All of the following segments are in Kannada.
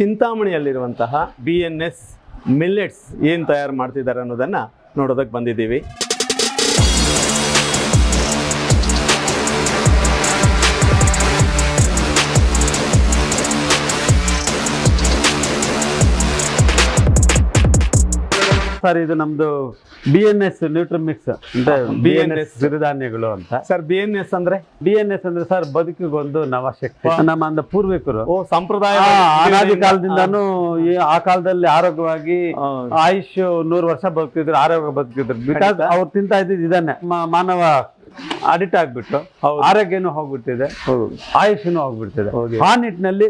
ಚಿಂತಾಮಣಿಯಲ್ಲಿರುವಂತಹ ಬಿ ಎನ್ ಎಸ್ ಮಿಲ್ಲೆಟ್ಸ್ ಏನು ತಯಾರು ಮಾಡ್ತಿದ್ದಾರೆ ಅನ್ನೋದನ್ನು ನೋಡೋದಕ್ಕೆ ಬಂದಿದ್ದೀವಿ. ಸರ್ ಇದು ನಮ್ದು ಬಿ ಎನ್ ಎಸ್ ನ್ಯೂಟ್ರಿಮಿಕ್ಸ್ ಅಂದ್ರೆ ಬಿ ಎನ್ ಎಸ್ ಸಿರಿಧಾನ್ಯಗಳು ಅಂತ. ಸರ್ ಬಿ ಎನ್ ಎಸ್ ಅಂದ್ರೆ? ಬಿ ಎನ್ ಎಸ್ ಅಂದ್ರೆ ಸರ್ ಬದುಕಿಗೊಂದು ನವಶಕ್ತಿ. ನಮ್ಮ ಅಂದ ಪೂರ್ವಿಕರು. ಓ ಸಂಪ್ರದಾಯ ಅನಾದಿ ಕಾಲದಿಂದಾನು ಈ ಆ ಕಾಲದಲ್ಲಿ ಆರೋಗ್ಯವಾಗಿ ಆಯುಷ್ ನೂರು ವರ್ಷ ಬದುಕಿದ್ರು ಆರೋಗ್ಯ ಬದುಕಿದ್ರು. ಬಿಕಾಸ್. ಅವ್ರು ತಿಂತಾ ಇದ್ದಿದ್ದು ಇದನ್ನೇ ಮಾನವ ಅಡಿಕ್ಟ್ ಆಗ್ಬಿಟ್ಟು. ಆರೋಗ್ಯನೂ ಹೋಗ್ಬಿಟ್ಟಿದೆ ಆಯುಷ್ನು ಹೋಗ್ಬಿಡ್ತಿದೆ ಹೋಗಿ. ಆ ನಿಟ್ಟಿನಲ್ಲಿ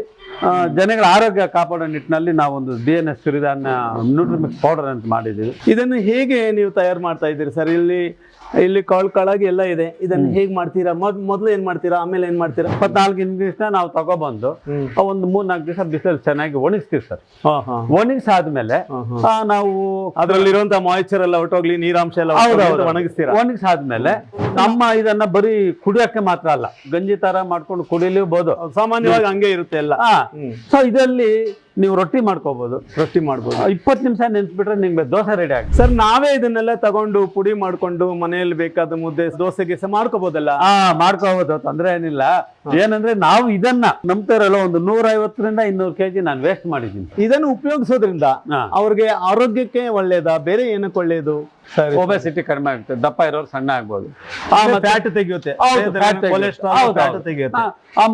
ಜನಗಳ ಆರೋಗ್ಯ ಕಾಪಾಡೋ ನಿಟ್ಟಿನಲ್ಲಿ ನಾವೊಂದು ಬಿ ಎನ್ ಎಸ್ ಸಿರಿಧಾನ್ಯ ನ್ಯೂಟ್ರಿಮಿಕ್ಸ್ ಪೌಡರ್ ಅಂತ ಮಾಡಿದ್ದೀವಿ ಇದನ್ನು ಹೇಗೆ ನೀವು ತಯಾರು ಮಾಡ್ತಾ ಇದ್ದೀರಿ ಸರ್ ಇಲ್ಲಿ ಇಲ್ಲಿ ಕಾಳು ಕಾಳಾಗಿ ಎಲ್ಲ ಇದೆ. ಇದನ್ನ ಹೇಗ್ ಮಾಡ್ತೀರಾ? ಮೊದ್ ಮೊದಲು ಏನು ಮಾಡ್ತೀರಾ? ಆಮೇಲೆ ಏನ್ ಮಾಡ್ತೀರಾ? ಇಪ್ಪತ್ನಾಲ್ಕು ಇಂಗ್ಲೀಷ್ನ ನಾವು ತಗೊಬಂದು ಒಂದು ಮೂರ್ ನಾಲ್ಕು ದಿವಸ ಬಿಸಿಲಲ್ಲಿ ಚೆನ್ನಾಗಿ ಒಣಗಿಸ್ತೀವಿ ಸರ್. ಒಣಗಿಸಾದ್ಮೇಲೆ ನಾವು ಅದರಲ್ಲಿರುವಂತ ಮಾಯಿಶ್ಚರ್ ಎಲ್ಲ ಹೊಟ್ಟೋಗ್ಲಿ ನೀರಾಂಶ ಎಲ್ಲ ಒಣಗಿಸ್ತೀರ? ಒಣಗಿಸಾದ್ಮೇಲೆ ನಮ್ಮ ಇದನ್ನ ಬರೀ ಕುಡಿಯೋಕೆ ಮಾತ್ರ ಅಲ್ಲ ಗಂಜಿ ತರ ಮಾಡ್ಕೊಂಡು ಕುಡಿಲಿಬಹುದು ಸಾಮಾನ್ಯವಾಗಿ ಹಂಗೆ ಇರುತ್ತೆ ಎಲ್ಲ. ಸೊ ಇದರಲ್ಲಿ ನೀವು ರೊಟ್ಟಿ ಮಾಡ್ಕೋಬಹುದು ರೊಟ್ಟಿ ಮಾಡ್ಬೋದು. ಇಪ್ಪತ್ತು ನಿಮಿಷ ನೆನ್ಸ್ಬಿಟ್ರೆ ನಿಮ್ಗೆ ದೋಸೆ ರೆಡಿ ಆಗುತ್ತೆ. ಸರ್ ನಾವೇ ಇದನ್ನೆಲ್ಲ ತಗೊಂಡು ಪುಡಿ ಮಾಡ್ಕೊಂಡು ಮನೆಯಲ್ಲಿ ಬೇಕಾದ ಮುದ್ದೆ ದೋಸೆ ಗೀಸೆ ಮಾಡ್ಕೋಬಹುದಲ್ಲ ಹಾ ಮಾಡ್ಕೋಬಹುದು ತೊಂದ್ರೆ ಏನಿಲ್ಲ. ಏನಂದ್ರೆ ನಾವು ಇದನ್ನ ನಂಬ್ತಾರಲ್ಲ ಒಂದು ನೂರ ಐವತ್ತರಿಂದ ಇನ್ನೂರು ಕೆಜಿ ನಾನು ವೇಸ್ಟ್ ಮಾಡಿದ್ದೀನಿ. ಇದನ್ನು ಉಪಯೋಗಿಸೋದ್ರಿಂದ. ಅವ್ರಿಗೆ ಆರೋಗ್ಯಕ್ಕೆ ಒಳ್ಳೇದಾ? ಬೇರೆ ಏನಕ್ಕೆ ಒಳ್ಳೇದು? ಒಬೆಸಿಟಿ ಕಡಿಮೆ ಆಗುತ್ತೆ. ದಪ್ಪ ಇರೋರು ಸಣ್ಣ ಆಗ್ಬೋದು. ಆ, ಮತ್ತೆ- ಫ್ಯಾಟ್ ತೆಗೆಯುತ್ತೆ. ಕೊಲೆಸ್ಟ್ರಾಲ್. ತೆಗೆಯುತ್ತೆ. ಆ,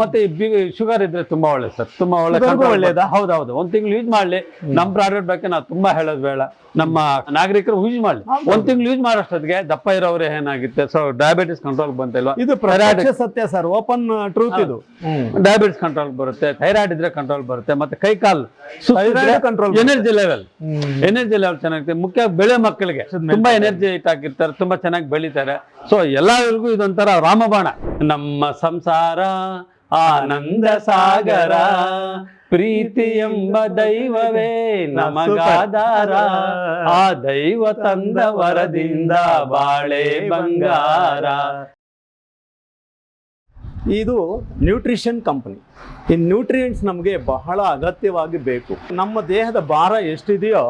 ಶುಗರ್ ಇದ್ರೆ ತುಂಬಾ ಒಳ್ಳೆ ಸರ್. ತುಂಬಾ ಒಳ್ಳೆ ಒಳ್ಳೇದ? ಹೌದೌದು ಒಂದ್ ತಿಂಗಳು ಯೂಸ್ ಮಾಡ್ಲಿ. ನಮ್ ಪ್ರಾಡಕ್ಟ್ ಬಗ್ಗೆ ನಾವು ತುಂಬಾ ಹೇಳೋದು ಬೇಡ. ನಮ್ಮ ನಾಗರಿಕರು ಯೂಸ್ ಮಾಡ್ಲಿ. ಒಂದ್ ತಿಂಗಳು ಯೂಸ್ ಮಾಡೋಷ್ಟೊತ್ತಿಗೆ ದಪ್ಪ ಇರೋರು ಏನಾಗುತ್ತೆ? ಸೊ ಡಯಾಬಿಟಿಸ್ ಕಂಟ್ರೋಲ್ ಬಂತಿಲ್ವಾ ಇದು ಸತ್ಯ ಸರ್. ಓಪನ್ ಟ್ರೂತ್ ಇದು. ಡಯಾಬಿಟಿಸ್ ಕಂಟ್ರೋಲ್ ಬರುತ್ತೆ. ಥೈರಾಯ್ಡ್ ಇದ್ರೆ ಕಂಟ್ರೋಲ್ ಬರುತ್ತೆ. ಮತ್ತೆ ಕೈ ಕಾಲು. Control energy level energy level ಚೆನ್ನಾಗಿದೆ ಮುಖ್ಯ ಬೆಳೆ ಮಕ್ಕಳಿಗೆ. ತುಂಬಾ ಎನರ್ಜಿ ಆಗಿರ್ತಾರೆ ತುಂಬಾ ಚೆನ್ನಾಗಿ ಬೆಳಿತಾರೆ. ಸೊ ಎಲ್ಲರಿಗೂ ಇದೊಂಥರ ರಾಮಬಾಣ. ನಮ್ಮ ಸಂಸಾರ, ಆನಂದ ಸಾಗರ, ಪ್ರೀತಿ ಎಂಬ ದೈವವೇ ನಮಗಾದಾರ ಆ ದೈವ ತಂದ ವರದಿಂದ ಬಾಳೆ ಬಂಗಾರ. ಇದು ನ್ಯೂಟ್ರಿಷನ್ ಕಂಪನಿ ಈ ನ್ಯೂಟ್ರಿಯೆಂಟ್ಸ್ ನಮಗೆ ಬಹಳ ಅಗತ್ಯವಾಗಿ ಬೇಕು. ನಮ್ಮ ದೇಹದ ಭಾರ ಎಷ್ಟಿದೆಯೋ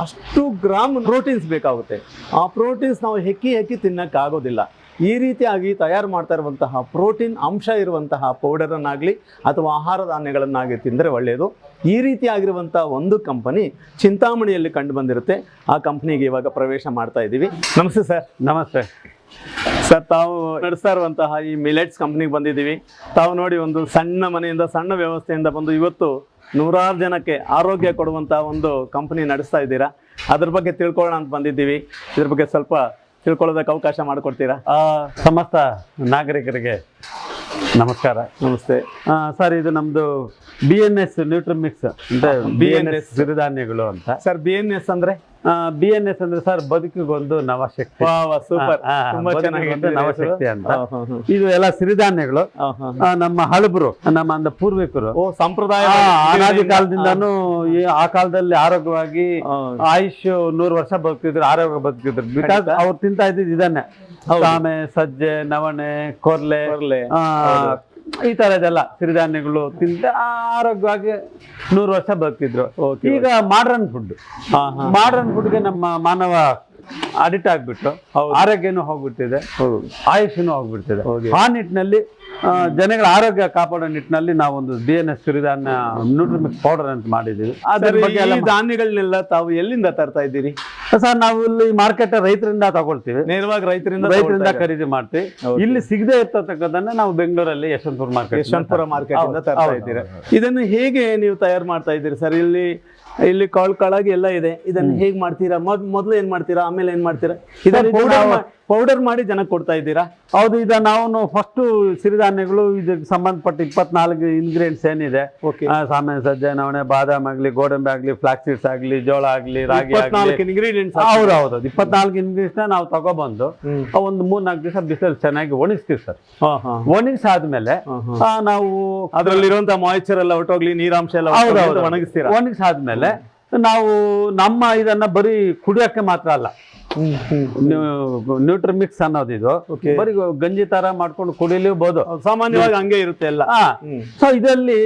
ಅಷ್ಟು ಗ್ರಾಮ್ ಪ್ರೋಟೀನ್ಸ್ ಬೇಕಾಗುತ್ತೆ. ಆ ಪ್ರೋಟೀನ್ಸ್ ನಾವು ಹೆಕ್ಕಿ ಹೆಕ್ಕಿ ತಿನ್ನಕ್ಕಾಗೋದಿಲ್ಲ. ಈ ರೀತಿಯಾಗಿ ತಯಾರು ಮಾಡ್ತಾ ಇರುವಂತಹ ಪ್ರೋಟೀನ್ ಅಂಶ ಇರುವಂತಹ ಪೌಡರನ್ನಾಗಲಿ ಅಥವಾ ಆಹಾರ ಧಾನ್ಯಗಳನ್ನಾಗಿ ತಿಂದರೆ ಒಳ್ಳೆಯದು. ಈ ರೀತಿಯಾಗಿರುವಂಥ ಒಂದು ಕಂಪನಿ ಚಿಂತಾಮಣಿಯಲ್ಲಿ ಕಂಡು ಬಂದಿರುತ್ತೆ. ಆ ಕಂಪ್ನಿಗೆ ಇವಾಗ ಪ್ರವೇಶ ಮಾಡ್ತಾ ಇದ್ದೀವಿ. ನಮಸ್ತೆ ಸರ್. ನಮಸ್ತೆ. ಸರ್ ತಾವು ನಡೆಸ್ತಾ ಇರುವಂತಹ ಈ ಮಿಲೆಟ್ಸ್ ಕಂಪ್ನಿಗೆ ಬಂದಿದ್ದೀವಿ. ತಾವು ನೋಡಿ ಒಂದು ಸಣ್ಣ ಮನೆಯಿಂದ ಸಣ್ಣ ವ್ಯವಸ್ಥೆಯಿಂದ ಬಂದು ಇವತ್ತು ನೂರಾರು ಜನಕ್ಕೆ ಆರೋಗ್ಯ ಕೊಡುವಂತ ಒಂದು ಕಂಪನಿ ನಡೆಸ್ತಾ ಇದ್ದೀರಾ? ಅದ್ರ ಬಗ್ಗೆ ತಿಳ್ಕೊಳ್ಳೋಣ ಅಂತ ಬಂದಿದ್ದೀವಿ. ಇದ್ರ ಬಗ್ಗೆ ಸ್ವಲ್ಪ ತಿಳ್ಕೊಳ್ಳೋದಕ್ಕೆ ಅವಕಾಶ ಮಾಡಿಕೊಡ್ತೀರಾ? ಆ, ಸಮಸ್ತ ನಾಗರಿಕರಿಗೆ ನಮಸ್ಕಾರ. ನಮಸ್ತೆ. ಸರ್ ಇದು ನಮ್ದು ಬಿ ಎನ್ ಎಸ್ ನ್ಯೂಟ್ರಿಮಿಕ್ಸ್ ಅಂದ್ರೆ ಬಿ ಎನ್ ಎಸ್ ಸಿರಿಧಾನ್ಯಗಳು ಅಂತ. ಸರ್ ಬಿ ಎನ್ ಎಸ್ ಅಂದ್ರೆ? ಬಿ ಎನ್ ಎಸ್ ಅಂದ್ರೆ ಸರ್ ಬದುಕಿಗೊಂದು ನವಶಕ್ತಿ. ನವಶಕ್ತಿ ಅಂತ. ಇದು ಎಲ್ಲ ಸಿರಿಧಾನ್ಯಗಳು. ನಮ್ಮ ಹಳಬರು ನಮ್ಮ ಅಂದ ಪೂರ್ವಿಕರು. ಸಂಪ್ರದಾಯ ಅನಾದಿ ಕಾಲದಿಂದಾನು ಈ ಆ ಕಾಲದಲ್ಲಿ ಆರೋಗ್ಯವಾಗಿ ಆಯುಷ್ ನೂರು ವರ್ಷ ಬದುಕಿದ್ರು ಆರೋಗ್ಯ ಬದುಕಿದ್ರು ಬಿಕಾಸ್. ಅವ್ರು ತಿಂತಾ ಇದ್ದಿದ್ದು ಇದನ್ನೇ. ಸಾಮೆ ಸಜ್ಜೆ ನವಣೆ ಕೊರ್ಲೆ ಈ ತರದೆಲ್ಲ ಸಿರಿಧಾನ್ಯಗಳು ತಿಂತ ಆರೋಗ್ಯವಾಗಿ ನೂರು ವರ್ಷ ಬರ್ತಿದ್ರು ಈಗ ಮಾಡರ್ನ್ ಫುಡ್. ಮಾಡರ್ನ್ ಫುಡ್ಗೆ ನಮ್ಮ ಮಾನವ ಅಡಿಟ್ ಆಗ್ಬಿಟ್ಟು. ಆರೋಗ್ಯನೂ ಹೋಗ್ಬಿಟ್ಟಿದೆ. ಹೌದು. ಆಯುಷ್ನು ಹೋಗ್ಬಿಡ್ತಿದೆ. ಆ ನಿಟ್ಟಿನಲ್ಲಿ ಜನಗಳ ಆರೋಗ್ಯ ಕಾಪಾಡೋ ನಿಟ್ಟಿನಲ್ಲಿ ನಾವೊಂದು ಒಂದು ಬಿ ಎನ್ ಎಸ್ ಸಿರಿಧಾನ್ಯ ನ್ಯೂಟ್ರಿಮಿಕ್ಸ್ ಪೌಡರ್ ಅಂತ ಮಾಡಿದ್ದೀವಿ. ಧಾನ್ಯಗಳನ್ನೆಲ್ಲ ತಾವು ಎಲ್ಲಿಂದ ತರ್ತಾ ಇದ್ದೀರಿ? ಸರ್ ನಾವು ಇಲ್ಲಿ ಮಾರ್ಕೆಟ್ ರೈತರಿಂದ ತಗೊಳ್ತೀವಿ. ನೇರವಾಗಿ ರೈತರಿಂದ ರೈತರಿಂದ ಖರೀದಿ ಮಾಡ್ತೀವಿ. ಇಲ್ಲಿ ಸಿಗದೆ ಇರ್ತಕ್ಕಂಥದ್ದನ್ನ ನಾವು ಬೆಂಗಳೂರಲ್ಲಿ ಯಶವಂತಪುರ ಮಾರ್ಕೆಟ್ ಯಶವಂತಪುರ ಮಾರ್ಕೆಟ್ ಇಂದ ತರ್ತಾ ಇದ್ದೀರಾ? ಇದನ್ನು ಹೇಗೆ ನೀವು ತಯಾರು ಮಾಡ್ತಾ ಇದ್ದೀರಿ ಸರ್? ಇಲ್ಲಿ ಇಲ್ಲಿ ಕಾಳು ಕಾಳಾಗಿ ಎಲ್ಲ ಇದೆ. ಇದನ್ನು ಹೇಗೆ ಮಾಡ್ತೀರಾ? ಮೊದ್ ಮೊದಲು ಏನ್ ಮಾಡ್ತೀರಾ? ಆಮೇಲೆ ಏನ್ ಮಾಡ್ತೀರಾ? ಇದನ್ನ ಇದು ಪೌಡರ್ ಮಾಡಿ ಜನಕ್ಕೆ ಕೊಡ್ತಾ ಇದ್ದೀರಾ? ಹೌದು ಈಗ ನಾವು ಫಸ್ಟ್ ಸಿರಿಧಾನ್ಯಗಳು ಇದಕ್ಕೆ ಸಂಬಂಧಪಟ್ಟ ಇಪ್ಪತ್ನಾಲ್ಕು ಇಂಗ್ರೀಡಿಯೆಂಟ್ಸ್ ಏನಿದೆ? ಸಾಮಾನ್ಯ ಸಜ್ಜೆ ನವಣೆ ಬಾದಾಮ್ ಆಗಲಿ ಗೋಡಂಬಿ ಆಗ್ಲಿ ಫ್ಲಾಕ್ ಸೀಡ್ಸ್ ಆಗ್ಲಿ ಜೋಳ ಆಗ್ಲಿ ರಾಗಿ ಇಂಗ್ರೀಡಿಯೆಂಟ್ಸ್ ಹೌದು ಹೌದು ಇಪ್ಪತ್ನಾಲ್ಕು ಇಂಗ್ರೀಡಿಯೆಂಟ್ಸ್ ನಾವು ತಗೊಬಂದು ಆ ಒಂದು ಮೂರ್ ನಾಲ್ಕು ದಿವಸ ಬಿಸಿಲಲ್ಲಿ ಚೆನ್ನಾಗಿ ಒಣಗಿಸ್ತೀವಿ ಸರ್. ಒಣಗಿಸಾದ್ಮೇಲೆ ಆ, ನಾವು ಅದರಲ್ಲಿರುವಂತಹ ಮಾಯಿಶ್ಚರ್ ಎಲ್ಲ ಹೊರಟೋಗ್ಲಿ ನೀರಾಂಶ ಎಲ್ಲ ಒಣಗಿಸ್ತೀರಾ? ಒಣಗಿಸಾದ್ಮೇಲೆ ನಾವು ನಮ್ಮ ಇದನ್ನ ಬರೀ ಕುಡಿಯೋಕೆ ಮಾತ್ರ ಅಲ್ಲ. ನ್ಯೂಟ್ರಿಮಿಕ್ಸ್ ಅನ್ನೋದು ಇದು. ಬರೀ ಗಂಜಿ ತರ ಮಾಡ್ಕೊಂಡು ಕುಡಿಲಿಬಹುದು ಸಾಮಾನ್ಯವಾಗಿ ಹಂಗೆ ಇರುತ್ತೆ ಎಲ್ಲ. ಸೊ ಇದರಲ್ಲಿ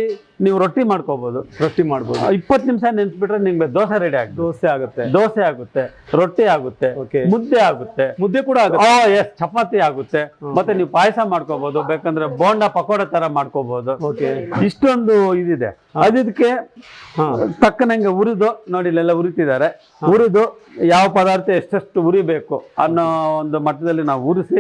ನೀವು ರೊಟ್ಟಿ ಮಾಡ್ಕೋಬಹುದು ರೊಟ್ಟಿ ಮಾಡ್ಬೋದು. ಇಪ್ಪತ್ತು ನಿಮಿಷ ನೆನ್ಸ್ಬಿಟ್ರೆ ನಿಮ್ಗೆ ದೋಸೆ ರೆಡಿ ಆಗುತ್ತೆ ದೋಸೆ ಆಗುತ್ತೆ. ದೋಸೆ ಆಗುತ್ತೆ ರೊಟ್ಟಿ ಆಗುತ್ತೆ ಮುದ್ದೆ ಆಗುತ್ತೆ. ಮುದ್ದೆ ಕೂಡ ಆಗುತ್ತೆ. ಎಸ್ ಚಪಾತಿ ಆಗುತ್ತೆ. ಮತ್ತೆ ನೀವು ಪಾಯಸ ಮಾಡ್ಕೋಬಹುದು ಬೇಕಂದ್ರೆ ಬೋಂಡ ಪಕೋಡ ತರ ಮಾಡ್ಕೋಬಹುದು ಇಷ್ಟೊಂದು ಇದಿದೆ. ಅದಕ್ಕೆ ತಕ್ಕನಂಗೆ ಉರಿದು ನೋಡಿ ಇಲ್ಲೆಲ್ಲ ಉರಿತಿದ್ದಾರೆ. ಉರಿದು ಯಾವ ಪದಾರ್ಥ ಎಷ್ಟೆಷ್ಟು ಉರಿಬೇಕು ಅನ್ನೋ ಒಂದು ಮಟ್ಟದಲ್ಲಿ ನಾವು ಉರಿಸಿ